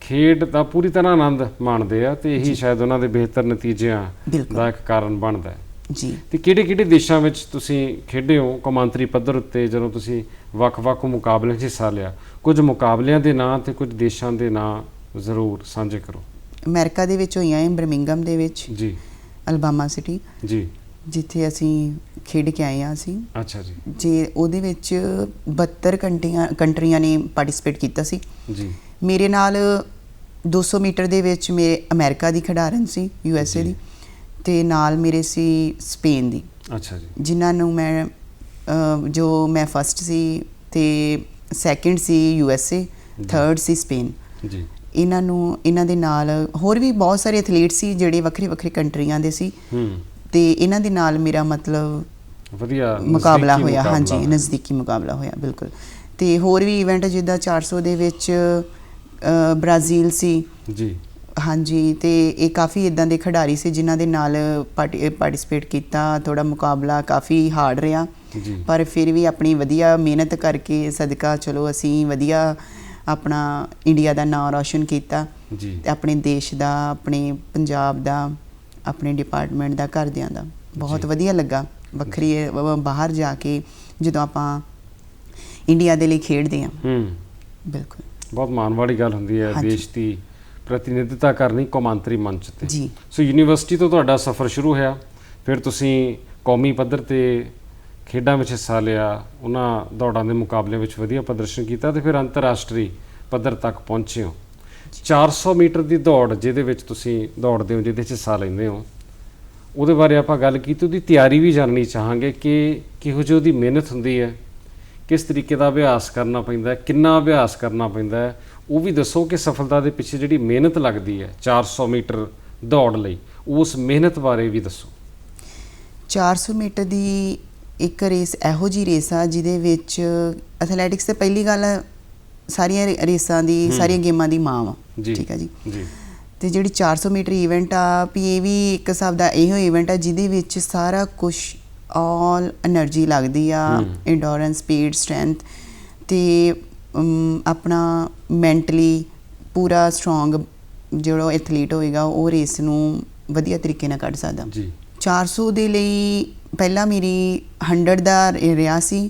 S1: ਖੇਡ ਦਾ ਪੂਰੀ ਤਰ੍ਹਾਂ ਆਨੰਦ ਮਾਣਦੇ ਆ ਤੇ ਇਹੀ ਸ਼ਾਇਦ ਉਹਨਾਂ ਦੇ ਬਿਹਤਰ ਨਤੀਜਿਆਂ। ਦਾ ਇੱਕ ਕਾਰਨ ਬਣਦਾ ਹੈ।
S2: ਜੀ।
S1: ਤੇ ਕਿਹੜੇ ਕਿਹੜੇ ਦੇਸ਼ਾਂ ਵਿੱਚ ਤੁਸੀਂ ਖੇਡੇ ਹੋ? ਕੌਮਾਂਤਰੀ ਪੱਧਰ ਉੱਤੇ ਜਦੋਂ ਤੁਸੀਂ ਵੱਖ-ਵੱਖ ਮੁਕਾਬਲਿਆਂ 'ਚ ਹਿੱਸਾ ਲਿਆ ਕੁਝ ਮੁਕਾਬਲਿਆਂ ਦੇ ਨਾਂ ਤੇ ਕੁਝ ਦੇਸ਼ਾਂ ਦੇ ਨਾਂ ਜ਼ਰੂਰ ਸਾਂਝੇ ਕਰੋ।
S2: ਅਮਰੀਕਾ ਦੇ ਵਿੱਚ ਹੋਈਆਂ ਹੈ ਬਰਮਿੰਗਮ ਦੇ ਵਿੱਚ
S1: ਜੀ।
S2: ਅਲਬਾਮਾ ਸਿਟੀ
S1: ਜੀ।
S2: ਜਿੱਥੇ ਅਸੀਂ ਖੇਡ ਕੇ ਆਏ ਹਾਂ ਅਸੀਂ।
S1: ਅੱਛਾ ਜੀ।
S2: ਜੇ ਉਹਦੇ ਵਿੱਚ 72 ਕੰਟਰੀਆਂ ਕੰਟਰੀਆਂ ਨੇ ਪਾਰਟਿਸਿਪੇਟ ਕੀਤਾ ਸੀ।
S1: ਜੀ।
S2: ਮੇਰੇ ਨਾਲ 200 ਮੀਟਰ ਦੇ ਵਿੱਚ ਮੇਰੇ ਅਮਰੀਕਾ ਦੀ ਖਿਡਾਰਨ ਸੀ ਯੂ ਐਸ ਏ। ਦੀ ਤੇ ਨਾਲ ਮੇਰੇ ਸੀ ਸਪੇਨ ਦੀ।
S1: ਅੱਛਾ ਜੀ।
S2: ਜਿਨ੍ਹਾਂ ਨੂੰ ਮੈਂ ਜੋ ਮੈਂ ਫਸਟ ਸੀ ਤੇ ਸੈਕਿੰਡ ਸੀ ਯੂ ਐਸ ਏ। ਥਰਡ ਸੀ ਸਪੇਨ।
S1: ਜੀ।
S2: ਇਹਨਾਂ ਨੂੰ ਇਹਨਾਂ ਦੇ ਨਾਲ ਹੋਰ ਵੀ ਬਹੁਤ ਸਾਰੇ ਐਥਲੀਟ ਸੀ ਜਿਹੜੇ ਵੱਖਰੇ ਵੱਖਰੇ ਕੰਟਰੀਆਂ ਦੇ ਸੀ।
S1: ਹੂੰ।
S2: ਤੇ ਇਹਨਾਂ ਦੇ ਨਾਲ ਮੇਰਾ ਮਤਲਬ
S1: ਵਧੀਆ
S2: ਮੁਕਾਬਲਾ ਹੋਇਆ। ਹਾਂਜੀ। ਨਜ਼ਦੀਕੀ ਮੁਕਾਬਲਾ ਹੋਇਆ ਬਿਲਕੁਲ। ਤੇ ਹੋਰ ਵੀ ਇਵੈਂਟ ਜਿੱਦਾਂ 400 ਦੇ ਵਿੱਚ ਬ੍ਰਾਜ਼ੀਲ ਸੀ।
S1: ਜੀ।
S2: ਹਾਂਜੀ ਤੇ ਇਹ ਕਾਫੀ ਇਦਾਂ ਦੇ ਖਿਡਾਰੀ ਸੀ ਜਿਨ੍ਹਾਂ ਦੇ ਨਾਲ ਪਾਰਟਿਸਿਪੇਟ ਕੀਤਾ। ਥੋੜਾ ਮੁਕਾਬਲਾ ਕਾਫੀ ਹਾਰਡ ਰਿਹਾ। ਪਰ ਫਿਰ ਵੀ ਆਪਣੀ ਵਧੀਆ ਮਿਹਨਤ ਕਰਕੇ ਸਦਕਾ ਚਲੋ ਅਸੀਂ ਵਧੀਆ ਆਪਣਾ ਇੰਡੀਆ ਦਾ ਨਾਮ ਰੌਸ਼ਨ ਕੀਤਾ
S1: ਜੀ।
S2: ਤੇ ਆਪਣੇ ਦੇਸ਼ ਦਾ ਆਪਣੇ ਪੰਜਾਬ ਦਾ ਆਪਣੇ ਡਿਪਾਰਟਮੈਂਟ ਦਾ ਘਰਦਿਆਂ ਦਾ। ਬਹੁਤ। ਵਧੀਆ ਲੱਗਾ। ਵੱਖਰੀ ਬਾਹਰ ਜਾ ਕੇ ਜਦੋਂ ਆਪਾਂ ਇੰਡੀਆ ਦੇ ਲਈ ਖੇਡਦੇ ਹਾਂ।
S1: ਹੂੰ।
S2: ਬਿਲਕੁਲ।
S1: ਬਹੁਤ ਮਾਣ ਵਾਲੀ ਗੱਲ ਹੁੰਦੀ ਹੈ। ਦੇਸ਼ ਦੀ ਪ੍ਰਤੀਨਿਧਤਾ ਕਰਨੀ ਕੌਮਾਂਤਰੀ ਮੰਚ ਤੇ।
S2: ਜੀ।
S1: ਸੋ ਯੂਨੀਵਰਸਿਟੀ ਤੋਂ ਤੁਹਾਡਾ ਸਫ਼ਰ ਸ਼ੁਰੂ ਹੋਇਆ। ਫਿਰ ਤੁਸੀਂ ਕੌਮੀ ਪੱਧਰ ਤੇ ਖੇਡਾਂ ਵਿੱਚ ਹਿੱਸਾ ਲਿਆ, ਉਹਨਾਂ ਦੌੜਾਂ ਦੇ ਮੁਕਾਬਲਿਆਂ ਵਿੱਚ ਵਧੀਆ ਪ੍ਰਦਰਸ਼ਨ ਕੀਤਾ ਤੇ ਫਿਰ ਅੰਤਰਰਾਸ਼ਟਰੀ ਪੱਧਰ ਤੱਕ ਪਹੁੰਚੇ ਹੋ। 400 ਮੀਟਰ ਦੀ ਦੌੜ ਜਿਹਦੇ ਵਿੱਚ ਤੁਸੀਂ ਦੌੜਦੇ ਹੋ, ਜਿਹਦੇ 'ਚ ਹਿੱਸਾ ਲੈਂਦੇ ਹੋ, ਉਹਦੇ ਬਾਰੇ ਆਪਾਂ ਗੱਲ ਕੀਤੀ, ਉਹਦੀ ਤਿਆਰੀ ਵੀ ਜਾਣਨੀ ਚਾਹਾਂਗੇ ਕਿ ਕਿਹੋ ਜਿਹੀ ਉਹਦੀ ਮਿਹਨਤ ਹੁੰਦੀ ਹੈ, ਕਿਸ ਤਰੀਕੇ ਦਾ ਅਭਿਆਸ ਕਰਨਾ ਪੈਂਦਾ ਹੈ, ਕਿੰਨਾ ਅਭਿਆਸ ਕਰਨਾ ਪੈਂਦਾ ਹੈ, ਉਹ ਵੀ ਦੱਸੋ ਕਿ ਸਫਲਤਾ ਦੇ ਪਿੱਛੇ ਜਿਹੜੀ ਮਿਹਨਤ ਲੱਗਦੀ ਹੈ 400 ਮੀਟਰ ਦੌੜ ਲਈ, ਉਸ ਮਿਹਨਤ ਬਾਰੇ ਵੀ ਦੱਸੋ।
S2: 400 ਮੀਟਰ ਦੀ ਇੱਕ ਰੇਸ ਇਹੋ ਜੀ ਰੇਸ ਆ ਜਿਹਦੇ ਵਿੱਚ ਐਥਲੈਟਿਕਸ ਤੇ ਪਹਿਲੀ ਗੱਲ ਸਾਰੀਆਂ ਰੇਸਾਂ ਦੀ ਸਾਰੀਆਂ ਗੇਮਾਂ ਦੀ ਮਾਂ ਵਾ। ਠੀਕ ਆ ਜੀ।
S1: ਜੀ।
S2: ਤੇ ਜਿਹੜੀ 400 ਮੀਟਰ ਇਵੈਂਟ ਆ ਵੀ ਇਹ ਵੀ ਇੱਕ ਹਿਸਾਬ ਦਾ ਇਹੋ ਇਵੈਂਟ ਆ ਜਿਹਦੇ ਵਿੱਚ ਸਾਰਾ ਕੁਝ ਆਲ એનર્ਜੀ ਲੱਗਦੀ ਆ ਇੰਡੋਰੈਂਸ ਸਪੀਡ ਸਟਰੈਂਥ ਤੇ ਆਪਣਾ ਮੈਂਟਲੀ ਪੂਰਾ ਸਟਰੋਂਗ ਜਿਹੜਾ ਐਥਲੀਟ ਹੋਏਗਾ ਉਹ ਰੇਸ ਨੂੰ ਵਧੀਆ ਤਰੀਕੇ ਨਾਲ ਕੱਢ ਸਕਦਾ।
S1: ਜੀ।
S2: 400 ਦੇ ਲਈ ਪਹਿਲਾਂ ਮੇਰੀ 100 ਦਾ ਰਿਹਾ ਸੀ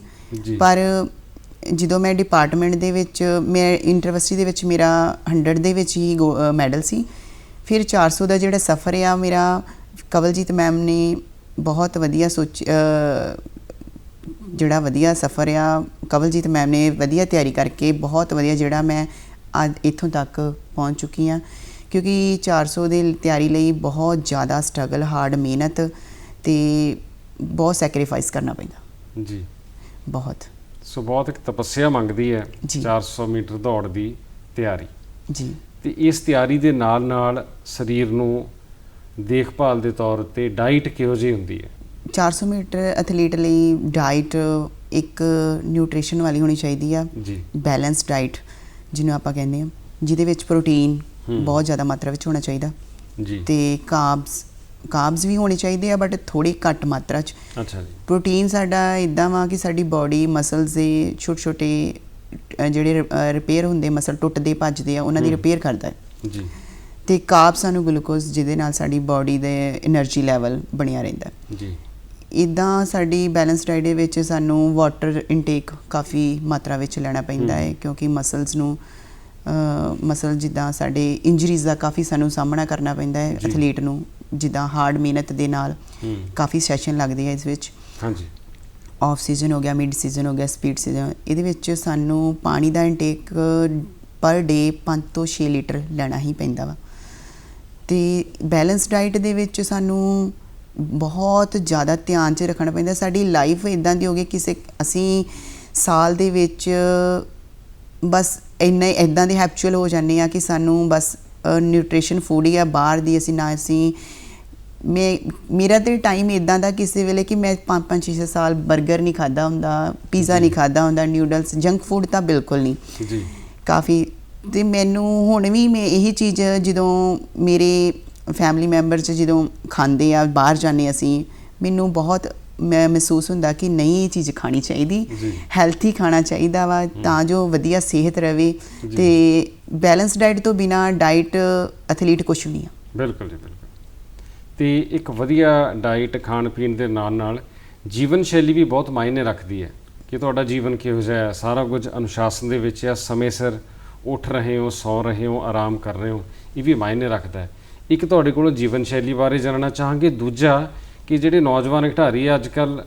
S2: ਪਰ ਜਦੋਂ ਮੈਂ ਡਿਪਾਰਟਮੈਂਟ ਦੇ ਵਿੱਚ ਮੈਂ ਯੂਨੀਵਰਸਿਟੀ ਦੇ ਵਿੱਚ ਮੇਰਾ 100 ਦੇ ਵਿੱਚ ਹੀ ਮੈਡਲ ਸੀ। ਫਿਰ 400 ਦਾ ਜਿਹੜਾ ਸਫ਼ਰ ਆ ਮੇਰਾ ਕਵਲਜੀਤ ਮੈਮ ਨੇ ਬਹੁਤ ਵਧੀਆ ਸੋਚ ਜਿਹੜਾ ਵਧੀਆ ਸਫ਼ਰ ਆ ਕਵਲਜੀਤ ਮੈਮ ਨੇ ਵਧੀਆ ਤਿਆਰੀ ਕਰਕੇ ਬਹੁਤ ਵਧੀਆ ਜਿਹੜਾ ਮੈਂ ਅੱਜ ਇੱਥੋਂ ਤੱਕ ਪਹੁੰਚ ਚੁੱਕੀ ਹਾਂ। ਕਿਉਂਕਿ 400 ਦੇ ਤਿਆਰੀ ਲਈ ਬਹੁਤ ਜ਼ਿਆਦਾ ਸਟਰਗਲ ਹਾਰਡ ਮਿਹਨਤ ਤੇ ਬਹੁਤ ਸੈਕਰੀਫਾਈਸ ਕਰਨਾ ਪੈਂਦਾ।
S1: ਜੀ।
S2: ਬਹੁਤ।
S1: ਸੋ ਬਹੁਤ ਇੱਕ ਤਪੱਸਿਆ ਮੰਗਦੀ ਹੈ
S2: ਜੀ।
S1: 400 ਮੀਟਰ ਦੌੜ ਦੀ ਤਿਆਰੀ।
S2: ਜੀ।
S1: ਤੇ ਇਸ ਤਿਆਰੀ ਦੇ ਨਾਲ ਨਾਲ ਸਰੀਰ ਨੂੰ ਦੇਖਭਾਲ ਦੇ ਤੌਰ ਤੇ ਡਾਈਟ ਕਿਹੋ ਜਿਹੀ ਹੁੰਦੀ ਹੈ?
S2: 400 ਮੀਟਰ ਐਥਲੀਟ ਲਈ ਡਾਈਟ ਇੱਕ ਨਿਊਟ੍ਰੀਸ਼ਨ ਵਾਲੀ ਹੋਣੀ ਚਾਹੀਦੀ ਆ।
S1: ਜੀ।
S2: ਬੈਲੈਂਸ ਡਾਈਟ ਜਿਹਨੂੰ ਆਪਾਂ ਕਹਿੰਦੇ ਆ। ਜਿਹਦੇ ਵਿੱਚ ਪ੍ਰੋਟੀਨ। ਬਹੁਤ ਜ਼ਿਆਦਾ ਮਾਤਰਾ ਵਿੱਚ ਹੋਣਾ ਚਾਹੀਦਾ।
S1: ਜੀ।
S2: ਤੇ ਕਾਰਬਸ ਕਾਰਬਸ ਵੀ ਹੋਣੇ ਚਾਹੀਦੇ ਆ ਬਟ ਥੋੜੀ ਘੱਟ ਮਾਤਰਾ ਚ।
S1: ਅੱਛਾ ਜੀ।
S2: ਪ੍ਰੋਟੀਨ ਸਾਡਾ ਇਦਾਂ ਵਾ ਕਿ ਸਾਡੀ ਬਾਡੀ ਮਸਲਸ ਦੇ ਛੋਟੇ ਛੋਟੇ ਜਿਹੜੇ ਰਿਪੇਅਰ ਹੁੰਦੇ ਮਸਲ ਟੁੱਟਦੇ ਭੱਜਦੇ ਆ ਉਹਨਾਂ ਦੀ ਰਿਪੇਅਰ ਕਰਦਾ ਹੈ।
S1: ਜੀ।
S2: ਤੇ ਕਾਰਬ ਸਾਨੂੰ ਗਲੂਕੋਜ਼ ਜਿਹਦੇ ਨਾਲ ਸਾਡੀ ਬਾਡੀ ਦੇ એનર્ਜੀ ਲੈਵਲ ਬਣਿਆ ਰਹਿੰਦਾ
S1: ਜੀ।
S2: ਇਦਾਂ ਸਾਡੀ ਬੈਲੈਂਸ ਡਾਈਟ ਦੇ ਵਿੱਚ ਸਾਨੂੰ ਵਾਟਰ ਇਨਟੇਕ ਕਾਫੀ ਮਾਤਰਾ ਵਿੱਚ ਲੈਣਾ ਪੈਂਦਾ ਹੈ ਕਿਉਂਕਿ ਮਸਲਸ ਨੂੰ ਮਸਲ ਜਿੱਦਾਂ ਸਾਡੇ ਇੰਜਰੀਜ਼ ਦਾ ਕਾਫੀ ਸਾਨੂੰ ਸਾਹਮਣਾ ਕਰਨਾ ਪੈਂਦਾ ਹੈ ਐਥਲੀਟ ਨੂੰ ਜਿੱਦਾਂ ਹਾਰਡ ਮਿਹਨਤ ਦੇ ਨਾਲ
S1: ਹੂੰ।
S2: ਕਾਫੀ ਸੈਸ਼ਨ ਲੱਗਦੇ ਆ ਇਸ ਵਿੱਚ।
S1: ਹਾਂਜੀ।
S2: ਆਫ ਸੀਜ਼ਨ ਹੋ ਗਿਆ ਮਿਡ ਸੀਜ਼ਨ ਹੋ ਗਿਆ ਸਪੀਡ ਸੀਜ਼ਨ ਇਹਦੇ ਵਿੱਚ ਸਾਨੂੰ ਪਾਣੀ ਦਾ ਇਨਟੇਕ ਪਰ ਡੇ 5 ਤੋਂ 6 ਲੀਟਰ ਲੈਣਾ ਹੀ ਪੈਂਦਾ ਵਾ। ਤੇ ਬੈਲੈਂਸ ਡਾਈਟ ਦੇ ਵਿੱਚ ਸਾਨੂੰ ਬਹੁਤ ਜ਼ਿਆਦਾ ਧਿਆਨ 'ਚ ਰੱਖਣਾ ਪੈਂਦਾ। ਸਾਡੀ ਲਾਈਫ ਇਦਾਂ ਦੀ ਹੋ ਗਈ ਕਿਸੇ ਅਸੀਂ ਸਾਲ ਦੇ ਵਿੱਚ ਬਸ ਇੰਨਾ ਇਦਾਂ ਦੇ ਹੈਪਚੁਅਲ ਹੋ ਜਾਂਦੇ ਆ ਕਿ ਸਾਨੂੰ ਬਸ ਨਿਊਟ੍ਰੀਸ਼ਨ ਫੂਡ ਹੀ ਆ ਬਾਹਰ ਦੀ ਅਸੀਂ ਨਾ ਅਸੀਂ ਮੈਂ ਮੇਰਾ ਤੇ ਟਾਈਮ ਇਦਾਂ ਦਾ ਕਿਸੇ ਵੇਲੇ ਕਿ ਮੈਂ 5-5 6 ਸਾਲ 버ਗਰ ਨਹੀਂ ਖਾਦਾ ਹੁੰਦਾ ਪੀਜ਼ਾ। ਨਹੀਂ ਖਾਦਾ ਹੁੰਦਾ ਨਿਊਡਲਸ ਜੰਕ ਫੂਡ ਤਾਂ ਬਿਲਕੁਲ ਨਹੀਂ
S1: ਜੀ
S2: ਕਾਫੀ ਤੇ ਮੈਨੂੰ ਹੁਣ ਵੀ ਮੈਂ ਇਹੀ ਚੀਜ਼ ਜਦੋਂ ਮੇਰੇ ਫੈਮਿਲੀ ਮੈਂਬਰ ਚ ਜਦੋਂ ਖਾਂਦੇ ਆ ਬਾਹਰ ਜਾਂਦੇ ਅਸੀਂ ਮੈਨੂੰ ਬਹੁਤ ਮੈਂ ਮਹਿਸੂਸ ਹੁੰਦਾ ਕਿ ਨਹੀਂ ਇਹ ਚੀਜ਼ ਖਾਣੀ ਚਾਹੀਦੀ। ਹੈਲਥੀ ਖਾਣਾ ਚਾਹੀਦਾ ਵਾ ਤਾਂ ਜੋ ਵਧੀਆ ਸਿਹਤ ਰਵੇ
S1: ਜੀ।
S2: ਤੇ ਬੈਲੈਂਸ ਡਾਈਟ ਤੋਂ ਬਿਨਾ ਡਾਈਟ ਐਥਲੀਟ ਕੁਛ ਨਹੀਂ ਆ
S1: ਬਿਲਕੁਲ ਜੀ ਬਿਲਕੁਲ ਤੇ ਇੱਕ ਵਧੀਆ ਡਾਈਟ ਖਾਣ ਪੀਣ ਦੇ ਨਾਲ ਨਾਲ ਜੀਵਨ ਸ਼ੈਲੀ ਵੀ ਬਹੁਤ ਮਾਇਨੇ ਰੱਖਦੀ ਹੈ ਕਿ ਤੁਹਾਡਾ ਜੀਵਨ ਕਿਹੋ ਜਿਹਾ ਹੈ, ਸਾਰਾ ਕੁਝ ਅਨੁਸ਼ਾਸਨ ਦੇ ਵਿੱਚ ਹੈ, ਸਮੇਂ ਸਿਰ ਉੱਠ ਰਹੇ ਹੋ, ਸੌ ਰਹੇ ਹੋ, ਆਰਾਮ ਕਰ ਰਹੇ ਹੋ, ਇਹ ਵੀ ਮਾਇਨੇ ਰੱਖਦਾ ਹੈ। ਇੱਕ ਤੁਹਾਡੇ ਕੋਲੋਂ ਜੀਵਨ ਸ਼ੈਲੀ ਬਾਰੇ ਜਾਣਨਾ ਚਾਹਾਂਗੇ, ਦੂਜਾ ਕਿ ਜਿਹੜੇ ਨੌਜਵਾਨ ਖਿਡਾਰੀ ਆ ਅੱਜ ਕੱਲ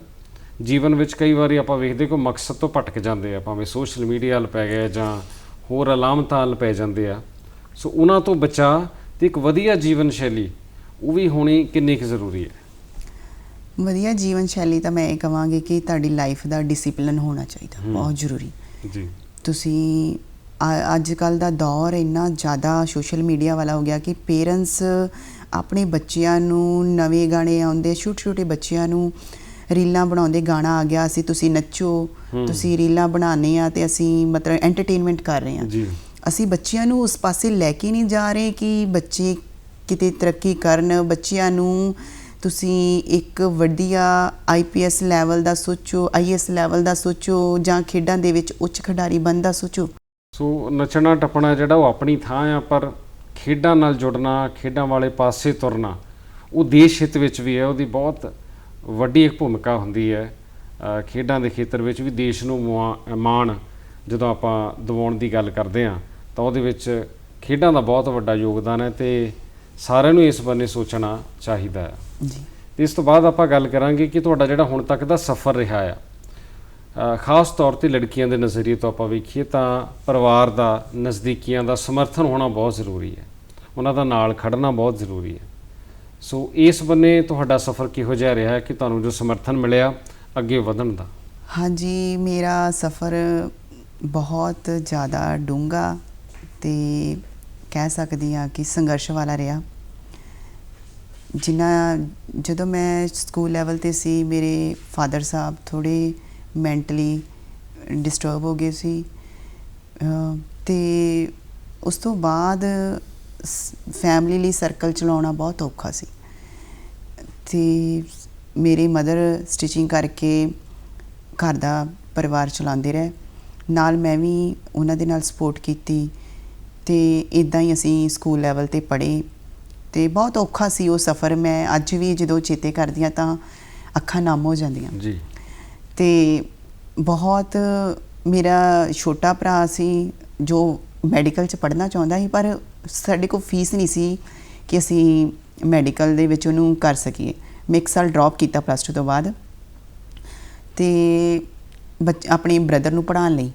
S1: ਜੀਵਨ ਵਿੱਚ ਕਈ ਵਾਰੀ ਆਪਾਂ ਵੇਖਦੇ ਕਿ ਮਕਸਦ ਤੋਂ ਭਟਕ ਜਾਂਦੇ ਆ, ਭਾਵੇਂ ਸੋਸ਼ਲ ਮੀਡੀਆ ਵੱਲ ਪੈ ਗਏ ਜਾਂ ਹੋਰ ਅਲਾਮਤਾਂ ਵੱਲ ਪੈ ਜਾਂਦੇ ਆ। ਸੋ ਉਹਨਾਂ ਤੋਂ ਬਚਾ ਤੇ ਇੱਕ ਵਧੀਆ ਜੀਵਨ ਸ਼ੈਲੀ ਉਹ ਵੀ ਹੋਣੀ ਕਿੰਨੀ ਕੁ ਜ਼ਰੂਰੀ ਹੈ?
S2: ਵਧੀਆ ਜੀਵਨ ਸ਼ੈਲੀ ਤਾਂ ਮੈਂ ਇਹ ਕਹਾਂਗੀ ਕਿ ਤੁਹਾਡੀ ਲਾਈਫ ਦਾ ਡਿਸਪਲਿਨ ਹੋਣਾ ਚਾਹੀਦਾ। ਬਹੁਤ ਜ਼ਰੂਰੀ।
S1: ਜੀ।
S2: ਤੁਸੀਂ ਅੱਜ ਕੱਲ ਦਾ ਦੌਰ ਇੰਨਾ ਜ਼ਿਆਦਾ ਸੋਸ਼ਲ ਮੀਡੀਆ ਵਾਲਾ ਹੋ ਗਿਆ ਕਿ ਪੇਰੈਂਟਸ ਆਪਣੇ ਬੱਚਿਆਂ ਨੂੰ ਨਵੇਂ ਗਾਣੇ ਆਉਂਦੇ ਛੋਟੇ ਛੋਟੇ ਬੱਚਿਆਂ ਨੂੰ ਰੀਲਾਂ ਬਣਾਉਂਦੇ ਗਾਣਾ ਆ ਗਿਆ ਅਸੀਂ ਤੁਸੀਂ ਨੱਚੋ। ਤੁਸੀਂ ਰੀਲਾਂ ਬਣਾਉਂਦੇ ਆ ਤੇ ਅਸੀਂ ਮਤਲਬ ਐਂਟਰਟੇਨਮੈਂਟ ਕਰ ਰਹੇ ਆ।
S1: ਜੀ।
S2: ਅਸੀਂ ਬੱਚਿਆਂ ਨੂੰ ਉਸ ਪਾਸੇ ਲੈ ਕੇ ਨਹੀਂ ਜਾ ਰਹੇ ਕਿ ਬੱਚੇ ਕਿਤੇ ਤਰੱਕੀ ਕਰਨ ਬੱਚਿਆਂ ਨੂੰ ਤੁਸੀਂ ਇੱਕ ਵਧੀਆ ਆਈਪੀਐਸ ਲੈਵਲ ਦਾ ਸੋਚੋ ਆਈਐਸ ਲੈਵਲ ਦਾ ਸੋਚੋ ਜਾਂ ਖੇਡਾਂ ਦੇ ਵਿੱਚ ਉੱਚ ਖਿਡਾਰੀ ਬਣਨ ਦਾ ਸੋਚੋ।
S1: ਸੋ ਨੱਚਣਾ, ਟੱਪਣਾ ਜਿਹੜਾ ਉਹ ਆਪਣੀ ਥਾਂ ਆ, ਪਰ ਖੇਡਾਂ ਨਾਲ ਜੁੜਨਾ, ਖੇਡਾਂ ਵਾਲੇ ਪਾਸੇ ਤੁਰਨਾ, ਉਹ ਦੇਸ਼ ਹਿੱਤ ਵਿੱਚ ਵੀ ਹੈ, ਉਹਦੀ ਬਹੁਤ ਵੱਡੀ ਇੱਕ ਭੂਮਿਕਾ ਹੁੰਦੀ ਹੈ। ਖੇਡਾਂ ਦੇ ਖੇਤਰ ਵਿੱਚ ਵੀ ਦੇਸ਼ ਨੂੰ ਮੁਆ- ਮਾਣ ਜਦੋਂ ਆਪਾਂ ਦਿਵਾਉਣ ਦੀ ਗੱਲ ਕਰਦੇ ਆ ਤਾਂ ਉਹਦੇ ਵਿੱਚ ਖੇਡਾਂ ਦਾ ਬਹੁਤ ਵੱਡਾ ਯੋਗਦਾਨ ਹੈ ਤੇ ਸਾਰਿਆਂ ਨੂੰ ਇਸ ਬੰਨੇ ਸੋਚਣਾ ਚਾਹੀਦਾ ਹੈ।
S2: ਜੀ।
S1: ਇਸ ਤੋਂ ਬਾਅਦ ਆਪਾਂ ਗੱਲ ਕਰਾਂਗੇ ਕਿ ਤੁਹਾਡਾ ਜਿਹੜਾ ਹੁਣ ਤੱਕ ਦਾ ਸਫ਼ਰ ਰਿਹਾ ਆ ਖਾਸ ਤੌਰ ਤੇ ਲੜਕੀਆਂ ਦੇ ਨਜ਼ਰੀਏ ਤੋਂ ਆਪਾਂ ਵੇਖੀਏ ਤਾਂ ਪਰਿਵਾਰ ਦਾ ਨਜ਼ਦੀਕੀਆਂ ਦਾ ਸਮਰਥਨ ਹੋਣਾ ਬਹੁਤ ਜ਼ਰੂਰੀ ਹੈ। ਉਹਨਾਂ ਦਾ ਨਾਲ ਖੜਨਾ ਬਹੁਤ ਜ਼ਰੂਰੀ ਹੈ। ਸੋ ਇਸ ਬੰਨੇ ਤੁਹਾਡਾ ਸਫ਼ਰ ਕਿਹੋ ਜਿਹਾ ਰਿਹਾ ਕਿ ਤੁਹਾਨੂੰ ਜੋ ਸਮਰਥਨ ਮਿਲਿਆ ਅੱਗੇ ਵਧਣ ਦਾ?
S2: ਹਾਂਜੀ ਮੇਰਾ ਸਫ਼ਰ ਬਹੁਤ ਜ਼ਿਆਦਾ ਡੂੰਘਾ ਤੇ ਕਹਿ ਸਕਦੀ ਹਾਂ ਕਿ ਸੰਘਰਸ਼ ਵਾਲਾ ਰਿਹਾ। ਜਿਨ੍ਹਾਂ ਜਦੋਂ ਮੈਂ ਸਕੂਲ ਲੈਵਲ ਤੇ ਸੀ, ਮੇਰੇ ਫਾਦਰ ਸਾਹਿਬ ਥੋੜੇ ਮੈਂਟਲੀ ਡਿਸਟਰਬ ਹੋ ਗਏ ਸੀ। ਅਹ ਤੇ ਉਸ ਤੋਂ ਬਾਅਦ ਫੈਮਿਲੀ ਲਈ ਸਰਕਲ ਚਲਾਉਣਾ ਬਹੁਤ ਔਖਾ ਸੀ। ਤੇ ਮੇਰੇ ਮਦਰ ਸਟਿਚਿੰਗ ਕਰਕੇ ਘਰ ਦਾ ਪਰਿਵਾਰ ਚਲਾਉਂਦੇ ਰਹੇ। ਨਾਲ ਮੈਂ ਵੀ ਉਹਨਾਂ ਦੇ ਨਾਲ ਸਪੋਰਟ ਕੀਤੀ। ਤੇ ਇਦਾਂ ਹੀ ਅਸੀਂ ਸਕੂਲ ਲੈਵਲ ਤੇ ਪੜ੍ਹੇ ਤੇ ਬਹੁਤ ਔਖਾ ਸੀ ਉਹ ਸਫ਼ਰ। ਮੈਂ ਅੱਜ ਵੀ ਜਦੋਂ ਚੇਤੇ ਕਰਦੀ ਹਾਂ ਤਾਂ ਅੱਖਾਂ ਨਮ ਹੋ ਜਾਂਦੀਆਂ।
S1: ਜੀ।
S2: ਤੇ ਬਹੁਤ ਮੇਰਾ ਛੋਟਾ ਭਰਾ ਸੀ ਜੋ ਮੈਡੀਕਲ ਚ ਪੜ੍ਹਨਾ ਚਾਹੁੰਦਾ ਸੀ ਪਰ ਸਾਡੇ ਕੋਲ ਫੀਸ ਨਹੀਂ ਸੀ ਕਿ ਅਸੀਂ ਮੈਡੀਕਲ ਦੇ ਵਿੱਚ ਉਹਨੂੰ ਕਰ ਸਕੀਏ। ਮੈਂ ਇੱਕ ਸਾਲ ਡ੍ਰੌਪ ਕੀਤਾ ਪਲੱਸ 2 ਤੋਂ ਬਾਅਦ। ਤੇ ਆਪਣੇ ਬ੍ਰਦਰ ਨੂੰ ਪੜ੍ਹਾਉਣ ਲਈ।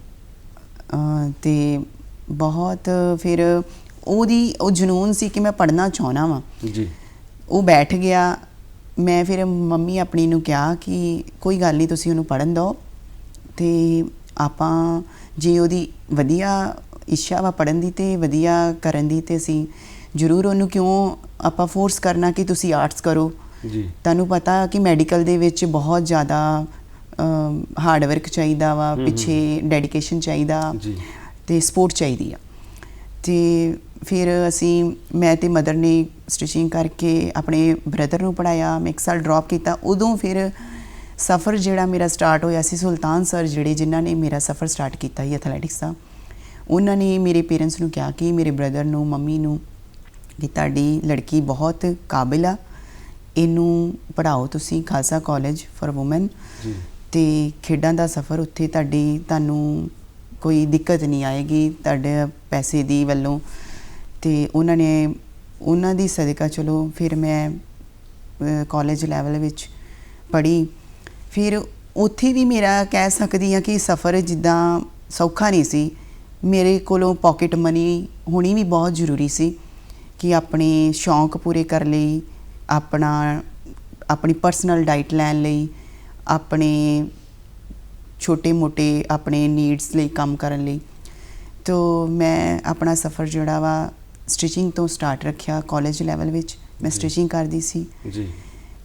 S2: ਤੇ ਬਹੁਤ ਫਿਰ ਉਹਦੀ ਉਹ ਜਨੂਨ ਸੀ ਕਿ ਮੈਂ ਪੜ੍ਹਨਾ ਚਾਹਣਾ ਵਾਂ।
S1: ਜੀ।
S2: ਉਹ ਬੈਠ ਗਿਆ। ਮੈਂ ਫਿਰ ਮੰਮੀ ਆਪਣੀ ਨੂੰ ਕਿਹਾ ਕਿ ਕੋਈ ਗੱਲ ਨਹੀਂ ਤੁਸੀਂ ਉਹਨੂੰ ਪੜਨ ਦਿਓ। ਤੇ ਆਪਾਂ ਜੇ ਉਹਦੀ ਵਧੀਆ ਇੱਛਾ ਵਾ ਪੜਨ ਦੀ ਤੇ ਵਧੀਆ ਕਰਨ ਦੀ ਤੇ ਅਸੀਂ ਜ਼ਰੂਰ ਉਹਨੂੰ ਕਿਉਂ ਆਪਾਂ ਫੋਰਸ ਕਰਨਾ ਕਿ ਤੁਸੀਂ ਆਰਟਸ ਕਰੋ।
S1: ਜੀ।
S2: ਤੁਹਾਨੂੰ ਪਤਾ ਕਿ ਮੈਡੀਕਲ ਦੇ ਵਿੱਚ ਬਹੁਤ ਜ਼ਿਆਦਾ ਹਾਰਡ ਵਰਕ ਚਾਹੀਦਾ ਵਾ। ਪਿੱਛੇ ਡੈਡੀਕੇਸ਼ਨ ਚਾਹੀਦਾ।
S1: ਜੀ।
S2: ਤੇ ਸਪੋਰਟ ਚਾਹੀਦੀ ਆ। ਤੇ ਫਿਰ ਅਸੀਂ ਮੈਂ ਤੇ ਮਦਰ ਨੇ ਸਟਿਚਿੰਗ ਕਰਕੇ ਆਪਣੇ ਬ੍ਰਦਰ ਨੂੰ ਪੜਾਇਆ ਮੈਂ ਇੱਕ ਸਾਲ ਡ੍ਰੌਪ ਕੀਤਾ। ਉਦੋਂ ਫਿਰ ਸਫ਼ਰ ਜਿਹੜਾ ਮੇਰਾ ਸਟਾਰਟ ਹੋਇਆ ਸੀ ਸੁਲਤਾਨ ਸਰ ਜਿਹੜੇ ਜਿਨ੍ਹਾਂ ਨੇ ਮੇਰਾ ਸਫ਼ਰ ਸਟਾਰਟ ਕੀਤਾ ਸੀ ਐਥਲੈਟਿਕਸ ਦਾ ਉਹਨਾਂ ਨੇ ਮੇਰੇ ਪੇਰੈਂਟਸ ਨੂੰ ਕਿਹਾ ਕਿ ਮੇਰੇ ਬ੍ਰਦਰ ਨੂੰ ਮੰਮੀ ਨੂੰ ਕਿ ਤੁਹਾਡੀ ਲੜਕੀ ਬਹੁਤ ਕਾਬਿਲ ਆ ਇਹਨੂੰ ਪੜਾਓ ਤੁਸੀਂ ਖਾਲਸਾ ਕਾਲਜ ਫॉर ਔਮਨ
S1: ਜੀ।
S2: ਤੇ ਖੇਡਾਂ ਦਾ ਸਫ਼ਰ ਉੱਥੇ ਤੁਹਾਡੀ ਤੁਹਾਨੂੰ ਕੋਈ ਦਿੱਕਤ ਨਹੀਂ ਆਏਗੀ ਤੁਹਾਡੇ ਪੈਸੇ ਦੀ ਵੱਲੋਂ। ਤੇ ਉਹਨਾਂ ਨੇ, ਉਹਨਾਂ ਦੀ ਸਦਕਾ ਚਲੋ ਫਿਰ ਮੈਂ ਕਾਲਜ ਲੈਵਲ ਵਿੱਚ ਪੜ੍ਹੀ। ਫਿਰ ਉੱਥੇ ਵੀ ਮੇਰਾ ਕਹਿ ਸਕਦੀ ਹਾਂ ਕਿ ਸਫ਼ਰ ਜਿੱਦਾਂ ਸੌਖਾ ਨਹੀਂ ਸੀ। ਮੇਰੇ ਕੋਲੋਂ ਪਾਕਟ ਮਨੀ ਹੋਣੀ ਵੀ ਬਹੁਤ ਜ਼ਰੂਰੀ ਸੀ ਕਿ ਆਪਣੇ ਸ਼ੌਂਕ ਪੂਰੇ ਕਰ ਲਈ, ਆਪਣਾ, ਆਪਣੀ ਪਰਸਨਲ ਡਾਈਟ ਲੈਣ ਲਈ, ਆਪਣੇ ਛੋਟੇ-ਮੋਟੇ ਆਪਣੇ ਨੀਡਸ ਲਈ ਕੰਮ ਕਰਨ ਲਈ। ਤੋ ਮੈਂ ਆਪਣਾ ਸਫ਼ਰ ਜਿਹੜਾ ਵਾ ਸਟਿਚਿੰਗ ਤੋਂ ਸਟਾਰਟ ਰੱਖਿਆ ਕਾਲਜ ਲੈਵਲ ਵਿੱਚ। ਮੈਂ। ਸਟਿਚਿੰਗ ਕਰਦੀ ਸੀ।
S1: ਜੀ।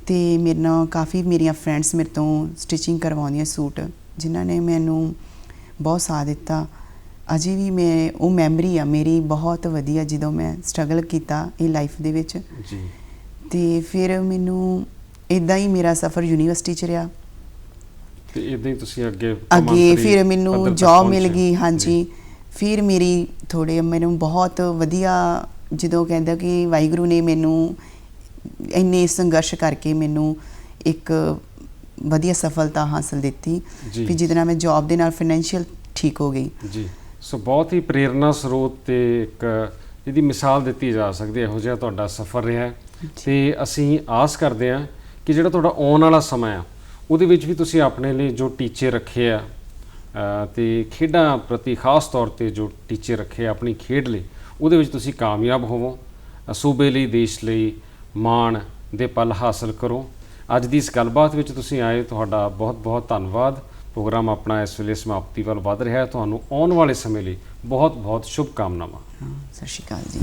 S2: ਤੇ ਮੇਰੇ ਨਾਲ ਕਾਫੀ ਮੇਰੀਆਂ ਫਰੈਂਡਸ ਮੇਰੇ ਤੋਂ ਸਟਿਚਿੰਗ ਕਰਵਾਉਂਦੀਆਂ ਸੂਟ ਜਿਨ੍ਹਾਂ ਨੇ ਮੈਨੂੰ ਬਹੁਤ ਸਾਥ ਦਿੱਤਾ। ਅਜੇ ਵੀ ਮੈਂ ਉਹ ਮੈਮਰੀ ਆ ਮੇਰੀ ਬਹੁਤ ਵਧੀਆ ਜਦੋਂ ਮੈਂ ਸਟਰਗਲ ਕੀਤਾ ਇਹ ਲਾਈਫ ਦੇ ਵਿੱਚ।
S1: ਜੀ।
S2: ਤੇ ਫਿਰ ਮੈਨੂੰ ਇਦਾਂ ਹੀ ਮੇਰਾ ਸਫ਼ਰ ਯੂਨੀਵਰਸਿਟੀ ਚ ਰਿਹਾ।
S1: ਤੇ ਇਦਾਂ ਹੀ ਤੁਸੀਂ ਅੱਗੇ
S2: ਅੱਗੇ ਫਿਰ ਮੈਨੂੰ ਜੌਬ। ਮਿਲ ਗਈ ਹਾਂਜੀ। ਫਿਰ ਮੇਰੀ ਥੋੜੇ ਮੈਨੂੰ ਬਹੁਤ ਵਧੀਆ ਜਦੋਂ ਕਹਿੰਦਾ ਕਿ ਵਾਹਿਗੁਰੂ ਨੇ ਮੈਨੂੰ ਇੰਨੇ ਸੰਘਰਸ਼ ਕਰਕੇ ਮੈਨੂੰ ਇੱਕ ਵਧੀਆ ਸਫਲਤਾ ਹਾਸਲ ਦਿੱਤੀ। ਫਿਰ ਜਿਹਦੇ ਨਾਲ ਮੈਂ ਜੌਬ ਦੇ ਨਾਲ ਫਾਈਨੈਂਸ਼ੀਅਲ ਠੀਕ ਹੋ ਗਈ।
S1: ਜੀ। ਸੋ ਬਹੁਤ ਹੀ ਪ੍ਰੇਰਨਾ ਸਰੋਤ ਤੇ ਇੱਕ ਜਿਹਦੀ ਮਿਸਾਲ ਦਿੱਤੀ ਜਾ ਸਕਦੀ ਹੈ। ਇਹੋ ਜਿਹਾ ਤੁਹਾਡਾ ਸਫ਼ਰ ਰਿਹਾ ਤੇ ਅਸੀਂ ਆਸ ਕਰਦੇ ਹਾਂ ਕਿ ਜਿਹੜਾ ਤੁਹਾਡਾ ਆਉਣ ਵਾਲਾ ਸਮਾਂ ਆ ਉਹਦੇ ਵਿੱਚ ਵੀ ਤੁਸੀਂ ਆਪਣੇ ਲਈ ਜੋ ਟੀਚੇ ਰੱਖੇ ਆ ਅ, ਤੇ ਖੇਡਾਂ ਪ੍ਰਤੀ ਖਾਸ ਤੌਰ ਤੇ ਜੋ ਟੀਚੇ ਰੱਖੇ ਆਪਣੀ ਖੇਡ ਲਈ ਉਹਦੇ ਵਿੱਚ ਤੁਸੀਂ ਕਾਮਯਾਬ ਹੋਵੋ ਸੂਬੇ ਲਈ ਦੇਸ਼ ਲਈ ਮਾਣ ਦੇ ਪਲ ਹਾਸਲ ਕਰੋ। ਅੱਜ ਦੀ ਇਸ ਗੱਲਬਾਤ ਵਿੱਚ ਤੁਸੀਂ ਆਏ ਤੁਹਾਡਾ ਬਹੁਤ ਬਹੁਤ ਧੰਨਵਾਦ। ਪ੍ਰੋਗਰਾਮ ਆਪਣਾ ਇਸ ਵੇਲੇ ਸਮਾਪਤੀ ਵੱਲ ਵਧ ਰਿਹਾ ਹੈ। ਤੁਹਾਨੂੰ ਆਉਣ ਵਾਲੇ ਸਮੇਂ ਲਈ ਬਹੁਤ ਬਹੁਤ ਸ਼ੁਭ ਕਾਮਨਾਵਾਂ
S2: ਸਤਿ ਸ਼੍ਰੀ ਅਕਾਲ ਜੀ।